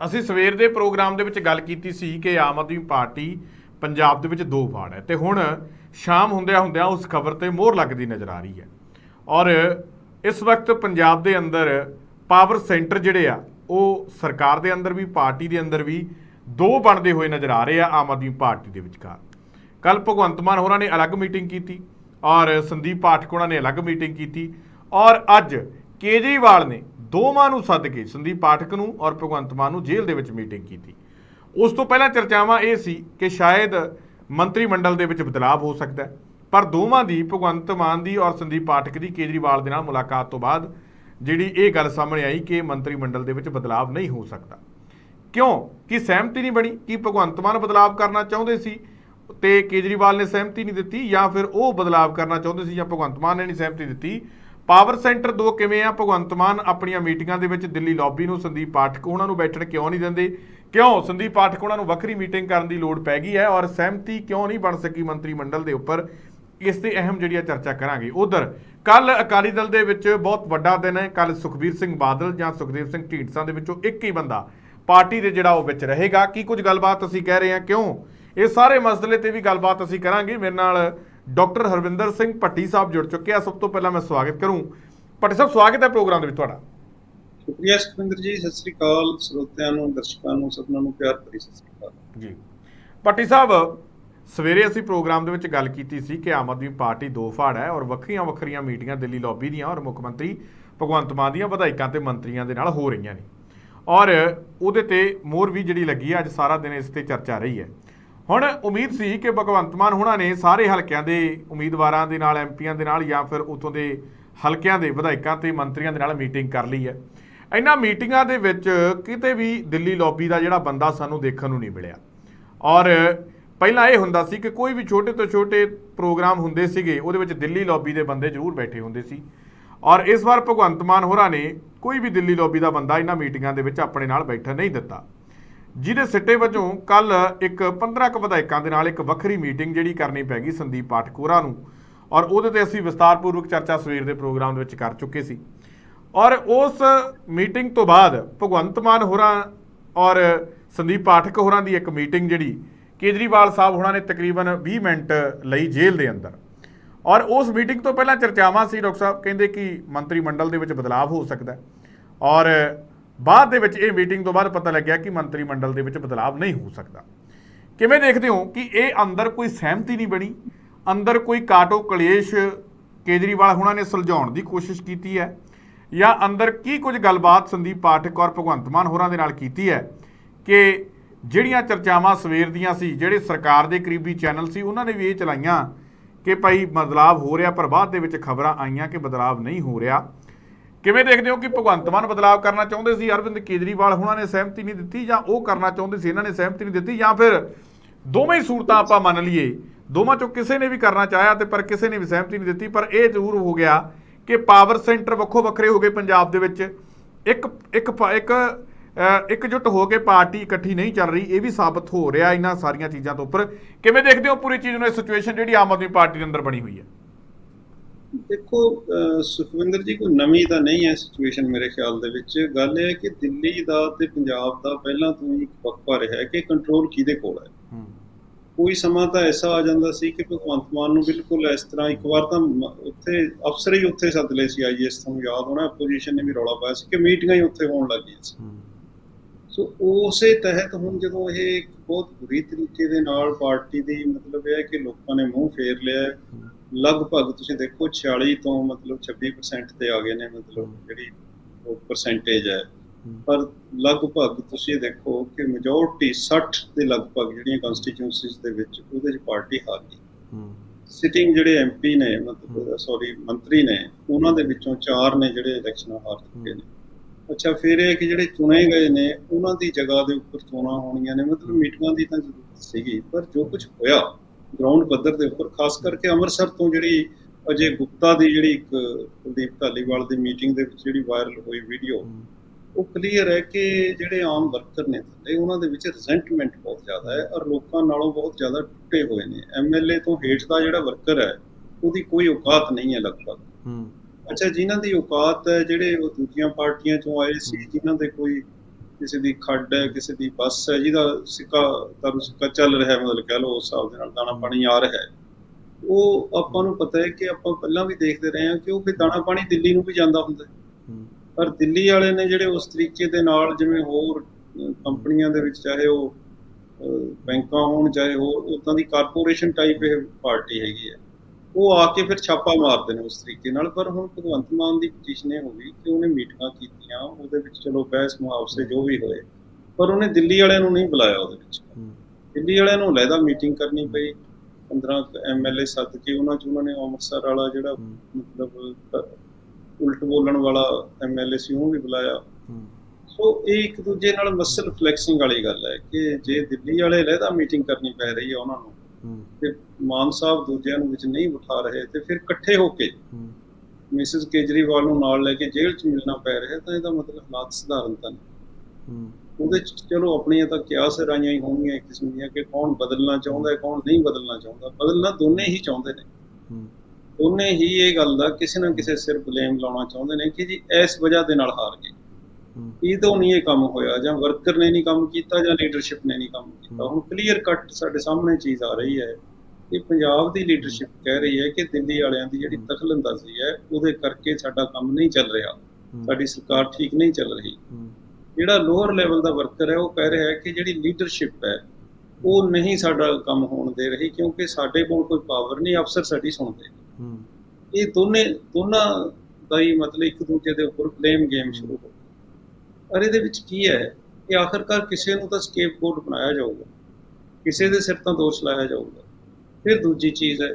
ਅਸੀਂ ਸਵੇਰ ਦੇ ਪ੍ਰੋਗਰਾਮ ਦੇ ਵਿੱਚ ਗੱਲ ਕੀਤੀ ਸੀ ਕਿ ਆਮ ਆਦਮੀ ਪਾਰਟੀ ਪੰਜਾਬ ਦੇ ਵਿੱਚ ਦੋ ਫਾੜ ਹੈ ਤੇ ਹੁਣ ਸ਼ਾਮ ਹੁੰਦਿਆਂ ਹੁੰਦਿਆਂ ਉਸ ਖਬਰ ਤੇ ਮੋਹਰ ਲੱਗਦੀ ਨਜ਼ਰ ਆ ਰਹੀ ਹੈ। ਔਰ ਇਸ ਵਕਤ ਪੰਜਾਬ ਦੇ ਅੰਦਰ ਪਾਵਰ ਸੈਂਟਰ ਜਿਹੜੇ ਆ, ਉਹ ਸਰਕਾਰ ਦੇ ਅੰਦਰ ਵੀ, ਪਾਰਟੀ ਦੇ ਅੰਦਰ ਵੀ ਦੋ ਬਣਦੇ ਹੋਏ ਨਜ਼ਰ ਆ ਰਹੇ ਆ ਆਮ ਆਦਮੀ ਪਾਰਟੀ ਦੇ ਵਿਚਕਾਰ। ਕੱਲ ਭਗਵੰਤ ਮਾਨ ਹੋਰਾਂ ਨੇ ਅਲੱਗ ਮੀਟਿੰਗ ਕੀਤੀ ਔਰ ਸੰਦੀਪ ਪਾਠਕ ਹੋਰਾਂ ਨੇ ਅਲੱਗ ਮੀਟਿੰਗ ਕੀਤੀ ਔਰ ਅੱਜ ਕੇਜਰੀਵਾਲ ਨੇ ਦੋਵਾਂ ਨੂੰ ਸੱਦ ਕੇ ਸੰਦੀਪ ਪਾਠਕ ਨੂੰ ਔਰ ਭਗਵੰਤ ਮਾਨ ਨੂੰ ਜੇਲ੍ਹ ਦੇ ਵਿੱਚ ਮੀਟਿੰਗ ਕੀਤੀ। ਉਸ ਤੋਂ ਪਹਿਲਾਂ ਚਰਚਾਵਾਂ ਇਹ ਸੀ ਕਿ ਸ਼ਾਇਦ ਮੰਤਰੀ ਮੰਡਲ ਦੇ ਵਿੱਚ ਬਦਲਾਅ ਹੋ ਸਕਦਾ ਹੈ, ਪਰ ਦੋਵਾਂ ਦੀ, ਭਗਵੰਤ ਮਾਨ ਦੀ ਔਰ ਸੰਦੀਪ ਪਾਠਕ ਦੀ ਕੇਜਰੀਵਾਲ ਦੇ ਨਾਲ ਮੁਲਾਕਾਤ ਤੋਂ ਬਾਅਦ ਜਿਹੜੀ ਇਹ ਗੱਲ ਸਾਹਮਣੇ ਆਈ ਕਿ ਮੰਤਰੀ ਮੰਡਲ ਦੇ ਵਿੱਚ ਬਦਲਾਅ ਨਹੀਂ ਹੋ ਸਕਦਾ। ਕਿਉਂ? ਕਿ ਸਹਿਮਤੀ ਨਹੀਂ ਬਣੀ? ਕਿ ਭਗਵੰਤ ਮਾਨ ਬਦਲਾਅ ਕਰਨਾ ਚਾਹੁੰਦੇ ਸੀ ਤੇ ਕੇਜਰੀਵਾਲ ਨੇ ਸਹਿਮਤੀ ਨਹੀਂ ਦਿੱਤੀ ਜਾਂ ਫਿਰ ਉਹ ਬਦਲਾਅ ਕਰਨਾ ਚਾਹੁੰਦੇ ਸੀ ਜਾਂ ਭਗਵੰਤ ਮਾਨ ਨੇ ਨਹੀਂ ਸਹਿਮਤੀ ਦਿੱਤੀ? ਪਾਵਰ ਸੈਂਟਰ ਦੋ ਕਿਵੇਂ ਆ? ਭਗਵੰਤ ਮਾਨ ਆਪਣੀਆਂ ਮੀਟਿੰਗਾਂ ਦੇ ਵਿੱਚ ਦਿੱਲੀ ਲੌਬੀ ਨੂੰ ਸੰਦੀਪ ਪਾਠਕ ਉਹਨਾਂ ਨੂੰ ਬੈਠਣ ਕਿਉਂ ਨਹੀਂ ਦਿੰਦੇ? ਕਿਉਂ? ਸੰਦੀਪ ਪਾਠਕ ਉਹਨਾਂ ਨੂੰ ਵੱਖਰੀ ਮੀਟਿੰਗ ਕਰਨ ਦੀ ਲੋੜ ਪੈ ਗਈ ਹੈ ਔਰ ਸਹਿਮਤੀ ਕਿਉਂ ਨਹੀਂ ਬਣ ਸਕੀ ਮੰਤਰੀ ਮੰਡਲ ਦੇ ਉੱਪਰ? ਇਸ ਤੇ ਅਹਿਮ ਜਿਹੜੀ ਆ ਚਰਚਾ ਕਰਾਂਗੇ। ਉਧਰ ਕੱਲ ਅਕਾਲੀ ਦਲ ਦੇ ਵਿੱਚ ਬਹੁਤ ਵੱਡਾ ਦਿਨ ਹੈ। ਕੱਲ ਸੁਖਬੀਰ ਸਿੰਘ ਬਾਦਲ ਜਾਂ ਸੁਖਦੇਵ ਸਿੰਘ ਢੀਂਡਸਾ ਦੇ ਵਿੱਚੋਂ ਇੱਕ ਹੀ ਬੰਦਾ ਪਾਰਟੀ ਦੇ ਜਿਹੜਾ ਉਹ ਵਿੱਚ ਰਹੇਗਾ। ਕੀ ਕੁਝ ਗੱਲਬਾਤ ਅਸੀਂ ਕਹਿ ਰਹੇ ਹਾਂ? ਕਿਉਂ? ਇਹ ਸਾਰੇ ਮਸਲੇ ਤੇ ਵੀ ਗੱਲਬਾਤ ਅਸੀਂ ਕਰਾਂਗੇ। ਮੇਰੇ ਨਾਲ ਡਾਕਟਰ ਹਰਵਿੰਦਰ ਸਿੰਘ ਭੱਟੀ ਸਾਹਿਬ ਜੁੜ ਚੁੱਕੇ ਆ। ਸਭ ਤੋਂ ਪਹਿਲਾਂ ਮੈਂ ਸਵਾਗਤ ਕਰੂੰ। ਭੱਟੀ ਸਾਹਿਬ ਸਵਾਗਤ ਹੈ ਪ੍ਰੋਗਰਾਮ ਦੇ ਵਿੱਚ ਤੁਹਾਡਾ। ਸ਼ੁਕਰੀਆ ਸੁਖਵਿੰਦਰ ਜੀ ਸਤਿ ਸ੍ਰੀ ਅਕਾਲ ਸਰੋਤਿਆਂ ਨੂੰ ਦਰਸ਼ਕਾਂ ਨੂੰ ਸਭਨਾਂ ਨੂੰ ਪਿਆਰ ਭਰੀ ਸਤਿ ਸ੍ਰੀ ਅਕਾਲ। ਜੀ। ਭੱਟੀ ਸਾਹਿਬ ਸਵੇਰੇ ਅਸੀਂ ਪ੍ਰੋਗਰਾਮ ਦੇ ਵਿੱਚ ਗੱਲ ਕੀਤੀ ਸੀ ਕਿ ਆਮ ਆਦਮੀ ਪਾਰਟੀ ਦੋ ਫਾੜ ਹੈ ਔਰ ਵੱਖਰੀਆਂ ਵੱਖਰੀਆਂ ਮੀਟਿੰਗਾਂ ਦਿੱਲੀ ਲੌਬੀ ਦੀਆਂ ਔਰ ਮੁੱਖ ਮੰਤਰੀ ਭਗਵੰਤ ਮਾਨ ਦੀਆਂ ਵਿਧਾਇਕਾਂ ਤੇ ਮੰਤਰੀਆਂ ਦੇ ਨਾਲ ਹੋ ਰਹੀਆਂ ਨੇ। ਔਰ ਉਹਦੇ ਤੇ ਮੋਹਰ ਵੀ ਜਿਹੜੀ ਲੱਗੀ ਹੈ ਅੱਜ ਸਾਰਾ ਦਿਨ ਇਸ ਤੇ ਚਰਚਾ ਰਹੀ ਹੈ। ਹੁਣ ਉਮੀਦ ਸੀ ਕਿ ਭਗਵੰਤ ਮਾਨ ਹੁਣਾਂ ਨੇ ਸਾਰੇ ਹਲਕਿਆਂ ਦੇ ਉਮੀਦਵਾਰਾਂ ਦੇ ਨਾਲ ਐਮਪੀਆਂ ਦੇ ਨਾਲ ਜਾਂ ਫਿਰ ਉਥੋਂ ਦੇ ਹਲਕਿਆਂ ਦੇ ਵਿਧਾਇਕਾਂ ਤੇ ਮੰਤਰੀਆਂ ਦੇ ਨਾਲ ਮੀਟਿੰਗ ਕਰ ਲਈ ਹੈ। ਇਹਨਾਂ ਮੀਟਿੰਗਾਂ ਦੇ ਵਿੱਚ ਕਿਤੇ ਵੀ ਦਿੱਲੀ ਲੌਬੀ ਦਾ ਜਿਹੜਾ ਬੰਦਾ ਸਾਨੂੰ ਦੇਖਣ ਨੂੰ ਨਹੀਂ ਮਿਲਿਆ। ਔਰ ਪਹਿਲਾਂ ਇਹ ਹੁੰਦਾ ਸੀ ਕਿ ਕੋਈ ਵੀ ਛੋਟੇ ਤੋਂ ਛੋਟੇ ਪ੍ਰੋਗਰਾਮ ਹੁੰਦੇ ਸੀਗੇ, ਉਹਦੇ ਵਿੱਚ ਦਿੱਲੀ ਲੌਬੀ ਦੇ ਬੰਦੇ ਜ਼ਰੂਰ ਬੈਠੇ ਹੁੰਦੇ ਸੀ। ਔਰ ਇਸ ਵਾਰ ਭਗਵੰਤ ਮਾਨ ਹੋਰਾਂ ਨੇ ਕੋਈ ਵੀ ਦਿੱਲੀ ਲੌਬੀ ਦਾ ਬੰਦਾ ਇਹਨਾਂ ਮੀਟਿੰਗਾਂ ਦੇ ਵਿੱਚ ਆਪਣੇ ਨਾਲ ਬੈਠਣ ਨਹੀਂ ਦਿੱਤਾ। ਜਿਹਦੇ ਸਿੱਟੇ ਵਜੋਂ ਕੱਲ ਇੱਕ 15 ਕੁ ਵਿਧਾਇਕਾਂ ਦੇ ਨਾਲ ਇੱਕ ਵੱਖਰੀ ਮੀਟਿੰਗ ਜਿਹੜੀ ਕਰਨੀ ਪੈ ਗਈ ਸੰਦੀਪ ਪਾਠਕ ਹੋਰਾਂ ਨੂੰ। ਔਰ ਉਹਦੇ ਤੇ ਅਸੀਂ ਵਿਸਤਾਰਪੂਰਵਕ ਚਰਚਾ ਸਵੇਰ ਦੇ ਪ੍ਰੋਗਰਾਮ ਦੇ ਵਿੱਚ ਕਰ ਚੁੱਕੇ ਸੀ। ਔਰ ਉਸ ਮੀਟਿੰਗ ਤੋਂ ਬਾਅਦ ਭਗਵੰਤ ਮਾਨ ਹੋਰਾਂ ਔਰ ਸੰਦੀਪ ਪਾਠਕ ਹੋਰਾਂ ਦੀ ਇੱਕ ਮੀਟਿੰਗ ਜਿਹੜੀ ਕੇਜਰੀਵਾਲ ਸਾਹਿਬ ਹੋਰਾਂ ਨੇ ਤਕਰੀਬਨ 20 ਮਿੰਟ ਲਈ ਜੇਲ੍ਹ ਦੇ ਅੰਦਰ। ਔਰ ਉਸ ਮੀਟਿੰਗ ਤੋਂ ਪਹਿਲਾਂ ਚਰਚਾਵਾਂ ਸੀ ਡਾਕਟਰ ਸਾਹਿਬ, ਕਹਿੰਦੇ ਕਿ ਮੰਤਰੀ ਮੰਡਲ ਦੇ ਵਿੱਚ ਬਦਲਾਅ ਹੋ ਸਕਦਾ ਔਰ ਬਾਅਦ ਦੇ ਵਿੱਚ ਇਹ ਮੀਟਿੰਗ ਤੋਂ ਬਾਅਦ ਪਤਾ ਲੱਗਿਆ ਕਿ ਮੰਤਰੀ ਮੰਡਲ ਦੇ ਵਿੱਚ ਬਦਲਾਅ ਨਹੀਂ ਹੋ ਸਕਦਾ। ਕਿਵੇਂ ਦੇਖਦੇ ਹੋ ਕਿ ਇਹ ਅੰਦਰ ਕੋਈ ਸਹਿਮਤੀ ਨਹੀਂ ਬਣੀ? ਅੰਦਰ ਕੋਈ ਕਾਟੋ ਕਲੇਸ਼ ਕੇਜਰੀਵਾਲ ਹੁਣਾਂ ਨੇ ਸੁਲਝਾਉਣ ਦੀ ਕੋਸ਼ਿਸ਼ ਕੀਤੀ ਹੈ? ਜਾਂ ਅੰਦਰ ਕੀ ਕੁਝ ਗੱਲਬਾਤ ਸੰਦੀਪ ਪਾਠਕ ਔਰ ਭਗਵੰਤ ਮਾਨ ਹੋਰਾਂ ਦੇ ਨਾਲ ਕੀਤੀ ਹੈ ਕਿ ਜਿਹੜੀਆਂ ਚਰਚਾਵਾਂ ਸਵੇਰ ਦੀਆਂ ਸੀ, ਜਿਹੜੇ ਸਰਕਾਰ ਦੇ ਕਰੀਬੀ ਚੈਨਲ ਸੀ, ਉਹਨਾਂ ਨੇ ਵੀ ਇਹ ਚਲਾਈਆਂ ਕਿ ਭਾਈ ਬਦਲਾਵ ਹੋ ਰਿਹਾ ਪਰ ਬਾਅਦ ਦੇ ਵਿੱਚ ਖਬਰਾਂ ਆਈਆਂ ਕਿ ਬਦਲਾਵ ਨਹੀਂ ਹੋ ਰਿਹਾ। ਕਿਵੇਂ ਦੇਖਦੇ ਹੋ ਕਿ ਭਗਵੰਤ ਮਾਨ ਬਦਲਾਵ ਕਰਨਾ ਚਾਹੁੰਦੇ ਸੀ? ਅਰਵਿੰਦ ਕੇਜਰੀਵਾਲ ਹੁਣਾਂ ਨੇ ਸਹਿਮਤੀ ਨਹੀਂ ਦਿੱਤੀ ਜਾਂ ਉਹ ਕਰਨਾ ਚਾਹੁੰਦੇ ਸੀ, ਇਹਨਾਂ ਨੇ ਸਹਿਮਤੀ ਨਹੀਂ ਦਿੱਤੀ ਜਾਂ ਫਿਰ ਦੋਵੇਂ ਹੀ ਸੂਰਤਾਂ ਆਪਾਂ ਮੰਨ ਲਈਏ। ਦੋਵਾਂ ਚੋਂ ਕਿਸੇ ਨੇ ਵੀ ਕਰਨਾ ਚਾਹਿਆ ਤੇ ਪਰ ਕਿਸੇ ਨੇ ਵੀ ਸਹਿਮਤੀ ਨਹੀਂ ਦਿੱਤੀ। ਪਰ ਇਹ ਜ਼ਰੂਰ ਹੋ ਗਿਆ ਕਿ ਪਾਵਰ ਸੈਂਟਰ ਵੱਖੋ ਵੱਖਰੇ ਹੋ ਗਏ ਪੰਜਾਬ ਦੇ ਵਿੱਚ। ਇੱਕ ਇੱਕ ਇੱਕ ਇਕਜੁੱਟ ਹੋ ਕੇ ਪਾਰਟੀ ਇਕੱਠੀ ਨਹੀਂ ਚੱਲ ਰਹੀ, ਇਹ ਵੀ ਸਾਬਤ ਹੋ ਰਿਹਾ ਇਹਨਾਂ ਸਾਰੀਆਂ ਚੀਜ਼ਾਂ ਤੋਂ ਉੱਪਰ। ਕਿਵੇਂ ਦੇਖਦੇ ਹੋ ਪੂਰੀ ਚੀਜ਼ ਨੂੰ ਇਹ ਸਿਚੁਏਸ਼ਨ ਜਿਹੜੀ ਆਮ ਆਦਮੀ ਪਾਰਟੀ ਦੇ ਅੰਦਰ ਬਣੀ ਹੋਈ ਹੈ? ਦੇਖੋ ਸੁਖਵਿੰਦਰ ਜੀ ਕੋਈ ਨਵੀਂ ਤਾਂ ਨਹੀਂ ਹੈ ਸਿਚੁਏਸ਼ਨ ਮੇਰੇ ਖਿਆਲ ਦੇ ਵਿੱਚ। ਗੱਲ ਇਹ ਹੈ ਕਿ ਦਿੱਲੀ ਦਾ ਤੇ ਪੰਜਾਬ ਦਾ ਪਹਿਲਾਂ ਤੋਂ ਹੀ ਇੱਕ ਪੱਕਾ ਰਿਹਾ ਹੈ ਕਿ ਕੰਟਰੋਲ ਕਿਹਦੇ ਕੋਲ ਹੈ। ਕੋਈ ਸਮਾਂ ਤਾਂ ਐਸਾ ਆ ਜਾਂਦਾ ਸੀ ਕਿ ਭਗਵੰਤ ਮਾਨ ਨੂੰ ਬਿਲਕੁਲ ਇਸ ਤਰ੍ਹਾਂ ਇੱਕ ਵਾਰ ਤਾਂ ਉੱਥੇ ਅਫਸਰ ਹੀ ਉੱਥੇ ਸੱਦ ਲਏ ਸੀ ਆਈਐਸ ਤੁਹਾਨੂੰ ਯਾਦ ਹੋਣਾ ਪੋਜੀਸ਼ਨ ਨੇ ਵੀ ਰੌਲਾ ਪਾਇਆ ਸੀ ਕਿ ਮੀਟਿੰਗਾਂ ਹੀ ਉੱਥੇ ਹੋਣ ਲੱਗੀਆਂ ਸੀ। ਸੋ ਉਸੇ ਤਹਿਤ ਹੁਣ ਜਦੋਂ ਇਹ ਬਹੁਤ ਬੁਰੀ ਤਰੀਕੇ ਦੇ ਨਾਲ ਪਾਰਟੀ ਦੀ ਮਤਲਬ ਇਹ ਹੈ ਕਿ ਲੋਕਾਂ ਨੇ ਮੂੰਹ ਫੇਰ ਲਿਆ। ਲਗਭਗ ਤੁਸੀਂ ਦੇਖੋ 46 ਤੋਂ ਮਤਲਬ 26% ਤੇ ਆ ਗਏ ਨੇ ਮਤਲਬ ਜਿਹੜੀ ਉਹ ਪਰਸੈਂਟੇਜ ਹੈ। ਪਰ ਲਗਭਗ ਤੁਸੀਂ ਦੇਖੋ ਕਿ ਮੈਜੋਰਟੀ 60 ਦੇ ਲਗਭਗ ਜਿਹੜੀਆਂ ਕਨਸਟੀਚੁਐਂਸੀਜ਼ ਦੇ ਵਿੱਚ ਉਹਦੇ 'ਚ ਪਾਰਟੀ ਹਾਰ ਗਈ। ਸਿਟਿੰਗ ਜਿਹੜੇ ਐਮਪੀ ਨੇ ਮਤਲਬ ਸੌਰੀ ਮੰਤਰੀ ਨੇ ਉਹਨਾਂ ਦੇ ਵਿੱਚੋਂ ਚਾਰ ਨੇ ਜਿਹੜੇ ਇਲੈਕਸ਼ਨਾਂ ਹਾਰ ਚੁੱਕੇ ਨੇ। ਅੱਛਾ ਫਿਰ ਇਹ ਕਿ ਜਿਹੜੇ ਚੁਣੇ ਗਏ ਨੇ ਉਹਨਾਂ ਦੀ ਜਗ੍ਹਾ ਦੇ ਉੱਪਰ ਚੋਣਾਂ ਹੋਣੀਆਂ ਨੇ। ਮਤਲਬ ਮੀਟਿੰਗਾਂ ਦੀ ਤਾਂ ਜ਼ਰੂਰਤ ਸੀਗੀ ਪਰ ਜੋ ਕੁਝ ਹੋਇਆ ਗਰਾਊਂਡ ਪੱਧਰ ਦੇ ਉੱਪਰ ਖਾਸ ਕਰਕੇ ਅੰਮ੍ਰਿਤਸਰ ਤੋਂ ਜਿਹੜੀ ਅਜੇ ਗੁਪਤਾ ਦੀ ਜਿਹੜੀ ਇੱਕ ਕੁਲਦੀਪ ਧਾਲੀਵਾਲ ਦੀ ਮੀਟਿੰਗ ਦੇ ਵਿੱਚ ਜਿਹੜੀ ਵਾਇਰਲ ਹੋਈ ਵੀਡੀਓ ਉਹ ਕਲੀਅਰ ਹੈ ਕਿ ਜਿਹੜੇ ਆਮ ਵਰਕਰ ਨੇ ਥੱਲੇ ਉਹਨਾਂ ਦੇ ਵਿੱਚ ਰਿਜ਼ੈਂਟਮੈਂਟ ਬਹੁਤ ਜ਼ਿਆਦਾ ਹੈ ਔਰ ਲੋਕਾਂ ਨਾਲੋਂ ਬਹੁਤ ਜ਼ਿਆਦਾ ਟੁੱਟੇ ਹੋਏ ਨੇ। ਐਮਐਲਏ ਤੋਂ ਹੇਠ ਦਾ ਜਿਹੜਾ ਵਰਕਰ ਹੈ ਉਹਦੀ ਕੋਈ ਔਕਾਤ ਨਹੀਂ ਹੈ ਲਗਭਗ। ਹੂੰ। ਅੱਛਾ ਜਿਨ੍ਹਾਂ ਦੀ ਔਕਾਤ ਹੈ ਜਿਹੜੇ ਉਹ ਦੂਜੀਆਂ ਪਾਰਟੀਆਂ ਚੋਂ ਆਏ ਸੀ ਜਿਨ੍ਹਾਂ ਦੇ ਕੋਈ ਕਿਸੇ ਦੀ ਖੱਡ ਹੈ ਕਿਸੇ ਦੀ ਬੱਸ ਹੈ ਜਿਹਦਾ ਸਿੱਕਾ ਤਰੂ ਸਿੱਕਾ ਚੱਲ ਰਿਹਾ ਮਤਲਬ ਕਹਿ ਲਓ ਉਸ ਹਿਸਾਬ ਦੇ ਨਾਲ ਦਾਣਾ ਪਾਣੀ ਆ ਰਿਹਾ ਹੈ। ਉਹ ਆਪਾਂ ਨੂੰ ਪਤਾ ਹੈ ਕਿ ਆਪਾਂ ਪਹਿਲਾਂ ਵੀ ਦੇਖਦੇ ਰਹੇ ਹਾਂ ਕਿ ਉਹ ਫਿਰ ਦਾਣਾ ਪਾਣੀ ਦਿੱਲੀ ਨੂੰ ਵੀ ਜਾਂਦਾ ਹੁੰਦਾ ਪਰ ਦਿੱਲੀ ਵਾਲੇ ਨੇ ਜਿਹੜੇ ਉਸ ਤਰੀਕੇ ਦੇ ਨਾਲ ਜਿਵੇਂ ਹੋਰ ਕੰਪਨੀਆਂ ਦੇ ਵਿੱਚ ਚਾਹੇ ਉਹ ਬੈਂਕਾਂ ਹੋਣ ਚਾਹੇ ਹੋਰ ਉਦਾਂ ਦੀ ਕਾਰਪੋਰੇਸ਼ਨ ਟਾਈਪ ਇਹ ਪਾਰਟੀ ਹੈਗੀ ਹੈ। ਉਹ ਆ ਕੇ ਫਿਰ ਛਾਪਾ ਮਾਰਦੇ ਨੇ ਉਸ ਤਰੀਕੇ ਨਾਲ ਪਰ ਹੁਣ ਭਗਵੰਤ ਮਾਨ ਦੀ ਪੋਜੀਸ਼ਨ ਇਹ ਹੋ ਗਈ ਕਿ ਉਹਨੇ ਮੀਟਿੰਗਾਂ ਕੀਤੀਆਂ ਉਹਦੇ ਵਿੱਚ ਚਲੋ ਬਹਿਸ ਮੁਹਾਵਸੇ ਜੋ ਵੀ ਹੋਏ ਪਰ ਉਹਨੇ ਦਿੱਲੀ ਵਾਲਿਆਂ ਨੂੰ ਨਹੀਂ ਬੁਲਾਇਆ ਉਹਦੇ ਵਿੱਚ। ਦਿੱਲੀ ਵਾਲਿਆਂ ਨੂੰ ਲੈਦਾ ਮੀਟਿੰਗ ਕਰਨੀ ਪਈ 15 ਐਮਐਲਏ ਸੱਦ ਕੇ ਉਹਨਾਂ ਚ ਉਹਨਾਂ ਨੇ ਅੰਮ੍ਰਿਤਸਰ ਵਾਲਾ ਜਿਹੜਾ ਮਤਲਬ ਉਲਟ ਬੋਲਣ ਵਾਲਾ ਐਮਐਲਏ ਸੀ ਉਹਨੂੰ ਵੀ ਬੁਲਾਇਆ। ਸੋ ਇਹ ਇੱਕ ਦੂਜੇ ਨਾਲ ਮਸਲ ਫਲੈਕਸਿੰਗ ਵਾਲੀ ਗੱਲ ਹੈ ਕਿ ਜੇ ਦਿੱਲੀ ਵਾਲੇ ਲਹਿਦਾ ਮੀਟਿੰਗ ਕਰਨੀ ਪੈ ਰਹੀ ਹੈ ਉਹਨਾਂ ਨੂੰ ਤੇ ਮਾਨ ਸਾਹਿਬ ਦੂਜਿਆਂ ਨੂੰ ਵਿੱਚ ਨਹੀਂ ਬਿਠਾ ਰਹੇ ਤੇ ਫਿਰ ਇਕੱਠੇ ਹੋ ਕੇ ਮਿਸਿਸ ਕੇਜਰੀਵਾਲ ਨੂੰ ਨਾਲ ਲੈ ਕੇ ਜੇਲ੍ਹ 'ਚ ਮਿਲਣਾ ਪੈ ਰਿਹਾ ਤਾਂ ਇਹਦਾ ਮਤਲਬ ਹਾਲਾਤ ਸਧਾਰਨ ਤਾਂ ਨਹੀਂ। ਉਹਦੇ 'ਚ ਚਲੋ ਆਪਣੀਆਂ ਤਾਂ ਕਿਆਸ ਰਾਈਆਂ ਹੀ ਹੋਣਗੀਆਂ ਇੱਕ ਕਿਸਮ ਦੀਆਂ ਕਿ ਕੌਣ ਬਦਲਣਾ ਚਾਹੁੰਦਾ ਹੈ, ਕੌਣ ਨਹੀਂ ਬਦਲਣਾ ਚਾਹੁੰਦਾ। ਬਦਲਣਾ ਦੋਨੇ ਹੀ ਚਾਹੁੰਦੇ ਨੇ। ਦੋਨੇ ਹੀ ਇਹ ਗੱਲ ਦਾ ਕਿਸੇ ਨਾ ਕਿਸੇ ਸਿਰ ਬਲੇਮ ਲਾਉਣਾ ਚਾਹੁੰਦੇ ਨੇ ਕਿ ਜੀ ਇਸ ਵਜ੍ਹਾ ਦੇ ਨਾਲ ਹਾਰ ਗਏ। ਇਹ ਤੋਂ ਨਹੀਂ ਇਹ ਕੰਮ ਹੋਇਆ ਜਾਂ ਵਰਕਰ ਨੇ ਨਹੀਂ ਕੰਮ ਕੀਤਾ ਜਾਂ ਲੀਡਰਸ਼ਿਪ ਨੇ ਨਹੀਂ ਕੰਮ ਕੀਤਾ। ਹੁਣ ਕਲੀਅਰ ਕੱਟ ਸਾਡੇ ਸਾਹਮਣੇ ਚੀਜ਼ ਆ ਰਹੀ ਹੈ। ਕਿ ਪੰਜਾਬ ਦੀ ਲੀਡਰਸ਼ਿਪ ਕਹਿ ਰਹੀ ਹੈ ਕਿ ਦਿੱਲੀ ਵਾਲਿਆਂ ਦੀ ਜਿਹੜੀ ਦਖਲਅੰਦਾਜ਼ੀ ਹੈ ਉਹਦੇ ਕਰਕੇ ਸਾਡਾ ਕੰਮ ਨਹੀਂ ਚੱਲ ਰਿਹਾ। ਸਾਡੀ ਸਰਕਾਰ ਠੀਕ ਨਹੀਂ ਚੱਲ ਰਹੀ। ਜਿਹੜਾ ਲੋਅਰ ਲੈਵਲ ਦਾ ਵਰਕਰ ਹੈ ਉਹ ਕਹਿ ਰਿਹਾ ਹੈ ਕਿ ਜਿਹੜੀ ਲੀਡਰਸ਼ਿਪ ਹੈ ਉਹ ਨਹੀਂ ਸਾਡਾ ਕੰਮ ਹੋਣ ਦੇ ਰਹੀ ਕਿਉਂਕਿ ਸਾਡੇ ਕੋਲ ਕੋਈ ਪਾਵਰ ਨਹੀਂ ਅਫਸਰ ਸਾਡੀ ਸੁਣਦੇ ਇਹ ਦੋਨੇ ਦੋਨਾਂ ਦਾ ਹੀ ਮਤਲਬ ਇੱਕ ਦੂਜੇ ਦੇ ਉੱਪਰ ਬਲੇਮ ਗੇਮ ਸ਼ੁਰੂ ਹੋ ਅਰ ਇਹਦੇ ਵਿੱਚ ਕੀ ਹੈ ਕਿ ਆਖਰਕਾਰ ਕਿਸੇ ਨੂੰ ਤਾਂ ਸਕੇਪਗੋਟ ਬਣਾਇਆ ਜਾਊਗਾ ਕਿਸੇ ਦੇ ਸਿਰ ਤਾਂ ਦੋਸ਼ ਲਾਇਆ ਜਾਊਗਾ। ਫਿਰ ਦੂਜੀ ਚੀਜ਼ ਹੈ